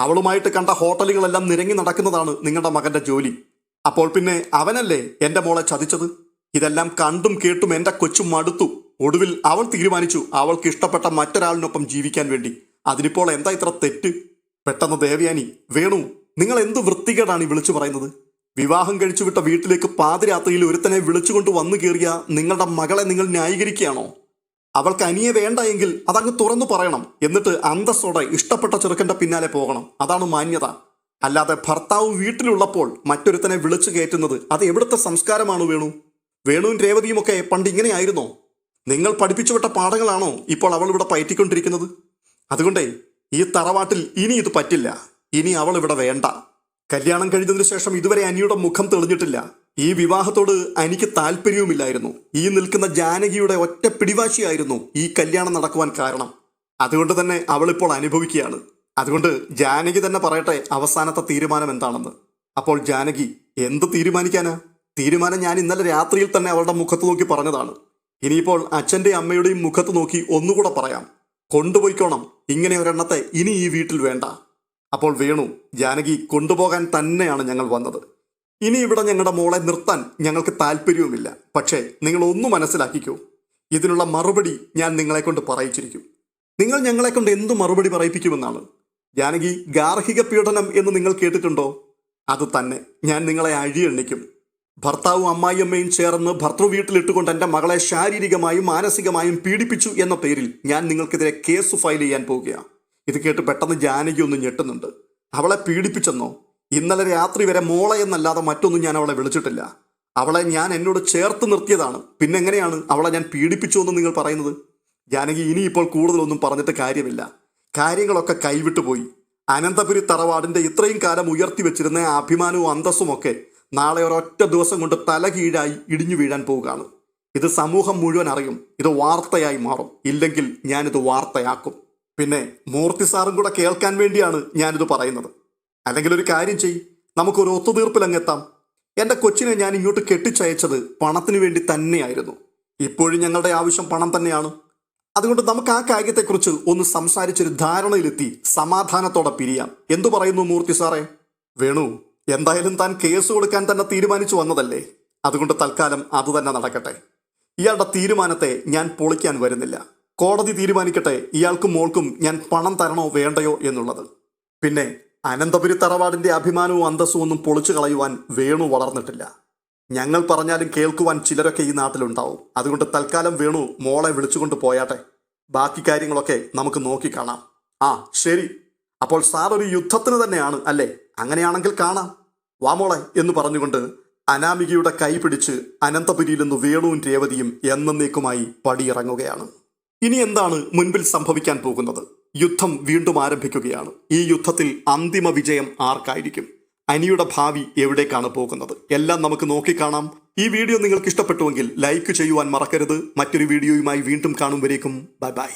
Speaker 1: അവളുമായിട്ട് കണ്ട ഹോട്ടലുകളെല്ലാം നിരങ്ങി നടക്കുന്നതാണ് നിങ്ങളുടെ മകന്റെ ജോലി. അപ്പോൾ പിന്നെ അവനല്ലേ എന്റെ മോളെ ചതിച്ചത്? ഇതെല്ലാം കണ്ടും കേട്ടും എന്റെ കൊച്ചും മടുത്തു. ഒടുവിൽ അവൾ തീരുമാനിച്ചു അവൾക്ക് ഇഷ്ടപ്പെട്ട മറ്റൊരാളിനൊപ്പം ജീവിക്കാൻ വേണ്ടി. അതിനിപ്പോൾ എന്താ ഇത്ര തെറ്റ്? പെട്ടെന്ന് ദേവയാനി വേണു നിങ്ങൾ എന്ത് വൃത്തികേടാണ് ഈ വിളിച്ചു പറയുന്നത്? വിവാഹം കഴിച്ചു വിട്ട വീട്ടിലേക്ക് പാതിരാത്രിയിൽ ഒരുത്തനെ വിളിച്ചുകൊണ്ട് വന്നു കയറിയ നിങ്ങളുടെ മകളെ നിങ്ങൾ ന്യായീകരിക്കുകയാണോ? അവൾക്ക് അനിയെ വേണ്ട എങ്കിൽ അതങ്ങ് തുറന്നു പറയണം. എന്നിട്ട് അന്തസ്സോടെ ഇഷ്ടപ്പെട്ട ചെറുക്കന്റെ പിന്നാലെ പോകണം. അതാണ് മാന്യത. അല്ലാതെ ഭർത്താവ് വീട്ടിലുള്ളപ്പോൾ മറ്റൊരുത്തനെ വിളിച്ചു കയറ്റുന്നത് അത് എവിടുത്തെ സംസ്കാരമാണ് വേണു? വേണുവും രേവതിയും ഒക്കെ പണ്ട് ഇങ്ങനെയായിരുന്നോ? നിങ്ങൾ പഠിപ്പിച്ചുവിട്ട പാഠങ്ങളാണോ ഇപ്പോൾ അവൾ ഇവിടെ പയറ്റിക്കൊണ്ടിരിക്കുന്നത്? അതുകൊണ്ടേ ഈ തറവാട്ടിൽ ഇനി ഇത് പറ്റില്ല. ഇനി അവൾ ഇവിടെ വേണ്ട. കല്യാണം കഴിഞ്ഞതിനു ശേഷം ഇതുവരെ അനിയുടെ മുഖം തെളിഞ്ഞിട്ടില്ല. ഈ വിവാഹത്തോട് അനിക്ക് താല്പര്യവുമില്ലായിരുന്നു. ഈ നിൽക്കുന്ന ജാനകിയുടെ ഒറ്റ പിടിവാശിയായിരുന്നു ഈ കല്യാണം നടക്കുവാൻ കാരണം. അതുകൊണ്ട് തന്നെ അവൾ ഇപ്പോൾ അനുഭവിക്കുകയാണ്. അതുകൊണ്ട് ജാനകി തന്നെ പറയട്ടെ അവസാനത്തെ തീരുമാനം എന്താണെന്ന്. അപ്പോൾ ജാനകി എന്ത് തീരുമാനിക്കാനാ? തീരുമാനം ഞാൻ ഇന്നലെ രാത്രിയിൽ തന്നെ അവളുടെ മുഖത്ത് നോക്കി പറഞ്ഞതാണ്. ഇനിയിപ്പോൾ അച്ഛന്റെയും അമ്മയുടെയും മുഖത്ത് നോക്കി ഒന്നുകൂടെ പറയാം. കൊണ്ടുപോയിക്കോണം. ഇങ്ങനെ ഒരെണ്ണത്തെ ഇനി ഈ വീട്ടിൽ വേണ്ട. അപ്പോൾ വേണു ജാനകി കൊണ്ടുപോകാൻ തന്നെയാണ് ഞങ്ങൾ വന്നത്. ഇനി ഇവിടെ ഞങ്ങളുടെ മോളെ നിർത്താൻ ഞങ്ങൾക്ക് താല്പര്യവുമില്ല. പക്ഷേ നിങ്ങൾ ഒന്ന് മനസ്സിലാക്കിക്കൂ. ഇതിനുള്ള മറുപടി ഞാൻ നിങ്ങളെ കൊണ്ട് പറയിച്ചിരിക്കും. നിങ്ങൾ ഞങ്ങളെ കൊണ്ട് എന്ത് മറുപടി പറയിപ്പിക്കുമെന്നാണ്? ജാനകി ഗാർഹിക പീഡനം എന്ന് നിങ്ങൾ കേട്ടിട്ടുണ്ടോ? അത് തന്നെ. ഞാൻ നിങ്ങളെ അഴിയെണ്ണിക്കും. ഭർത്താവും അമ്മായിയമ്മയും ചേർന്ന് ഭർത്തൃ വീട്ടിലിട്ടുകൊണ്ട് എന്റെ മകളെ ശാരീരികമായും മാനസികമായും പീഡിപ്പിച്ചു എന്ന പേരിൽ ഞാൻ നിങ്ങൾക്കെതിരെ കേസ് ഫയൽ ചെയ്യാൻ പോവുകയാണ്. ഇത് കേട്ട് പെട്ടെന്ന് ജാനകി ഒന്ന് ഞെട്ടുന്നുണ്ട്. അവളെ പീഡിപ്പിച്ചെന്നോ? ഇന്നലെ രാത്രി വരെ മോളെ എന്നല്ലാതെ മറ്റൊന്നും ഞാൻ അവളെ വിളിച്ചിട്ടില്ല. അവളെ ഞാൻ എന്നോട് ചേർത്ത് നിർത്തിയതാണ്. പിന്നെ എങ്ങനെയാണ് അവളെ ഞാൻ പീഡിപ്പിച്ചു എന്ന് നിങ്ങൾ പറയുന്നത്? ജാനകി ഇനിയിപ്പോൾ കൂടുതലൊന്നും പറഞ്ഞിട്ട് കാര്യമില്ല. കാര്യങ്ങളൊക്കെ കൈവിട്ടുപോയി അനന്തപുരി തറവാടിന്റെ ഇത്രയും കാലം ഉയർത്തി വെച്ചിരുന്ന അഭിമാനവും അന്തസ്സും ഒക്കെ നാളെ ഒരൊറ്റ ദിവസം കൊണ്ട് തലകീഴായി ഇടിഞ്ഞു വീഴാൻ പോവുകയാണ്. ഇത് സമൂഹം മുഴുവൻ അറിയും. ഇത് വാർത്തയായി മാറും. ഇല്ലെങ്കിൽ ഞാനിത് വാർത്തയാക്കും. പിന്നെ മൂർത്തി സാറും കൂടെ കേൾക്കാൻ വേണ്ടിയാണ് ഞാനിത് പറയുന്നത്. അല്ലെങ്കിൽ ഒരു കാര്യം ചെയ് നമുക്കൊരു ഒത്തുതീർപ്പിലങ്ങെത്താം. എന്റെ കൊച്ചിനെ ഞാൻ ഇങ്ങോട്ട് കെട്ടിച്ചയച്ചത് പണത്തിന് വേണ്ടി തന്നെയായിരുന്നു. ഇപ്പോഴും ഞങ്ങളുടെ ആവശ്യം പണം തന്നെയാണ്. അതുകൊണ്ട് നമുക്ക് ആ കാര്യത്തെക്കുറിച്ച് ഒന്ന് സംസാരിച്ചൊരു ധാരണയിലെത്തി സമാധാനത്തോടെ പിരിയാം. എന്തു പറയുന്നു മൂർത്തി സാറേ? വേണു എന്തായാലും താൻ കേസ് കൊടുക്കാൻ തന്നെ തീരുമാനിച്ചു വന്നതല്ലേ? അതുകൊണ്ട് തൽക്കാലം അത് തന്നെ നടക്കട്ടെ. ഇയാളുടെ തീരുമാനത്തെ ഞാൻ പൊളിക്കാൻ വരുന്നില്ല. കോടതി തീരുമാനിക്കട്ടെ ഇയാൾക്കും മോൾക്കും ഞാൻ പണം തരണോ വേണ്ടയോ എന്നുള്ളത്. പിന്നെ അനന്തപുരി തറവാടിന്റെ അഭിമാനവും അന്തസ്സും ഒന്നും പൊളിച്ചു കളയുവാൻ വേണു വളർന്നിട്ടില്ല. ഞങ്ങൾ പറഞ്ഞാലും കേൾക്കുവാൻ ചിലരൊക്കെ ഈ നാട്ടിലുണ്ടാവും. അതുകൊണ്ട് തൽക്കാലം വേണു മോളെ വിളിച്ചുകൊണ്ട് പോയാട്ടെ. ബാക്കി കാര്യങ്ങളൊക്കെ നമുക്ക് നോക്കിക്കാണാം ആ ശരി. അപ്പോൾ സാർ ഒരു യുദ്ധത്തിന് തന്നെയാണ് അല്ലേ? അങ്ങനെയാണെങ്കിൽ കാണാം. വാമോളെ എന്ന് പറഞ്ഞുകൊണ്ട് അനാമികയുടെ കൈ പിടിച്ച് അനന്തപുരിയിൽ നിന്ന് വേണുവും രേവതിയും എന്നേക്കുമായി പടിയിറങ്ങുകയാണ്. ഇനി എന്താണ് മുൻപിൽ സംഭവിക്കാൻ പോകുന്നത്? യുദ്ധം വീണ്ടും ആരംഭിക്കുകയാണ്. ഈ യുദ്ധത്തിൽ അന്തിമ വിജയം ആർക്കായിരിക്കും? അനിയുടെ ഭാവി എവിടേക്കാണ് പോകുന്നത്? എല്ലാം നമുക്ക് നോക്കിക്കാണാം. ഈ വീഡിയോ നിങ്ങൾക്ക് ഇഷ്ടപ്പെട്ടുവെങ്കിൽ ലൈക്ക് ചെയ്യുവാൻ മറക്കരുത്. മറ്റൊരു വീഡിയോയുമായി വീണ്ടും കാണും വരേക്കും. Bye bye.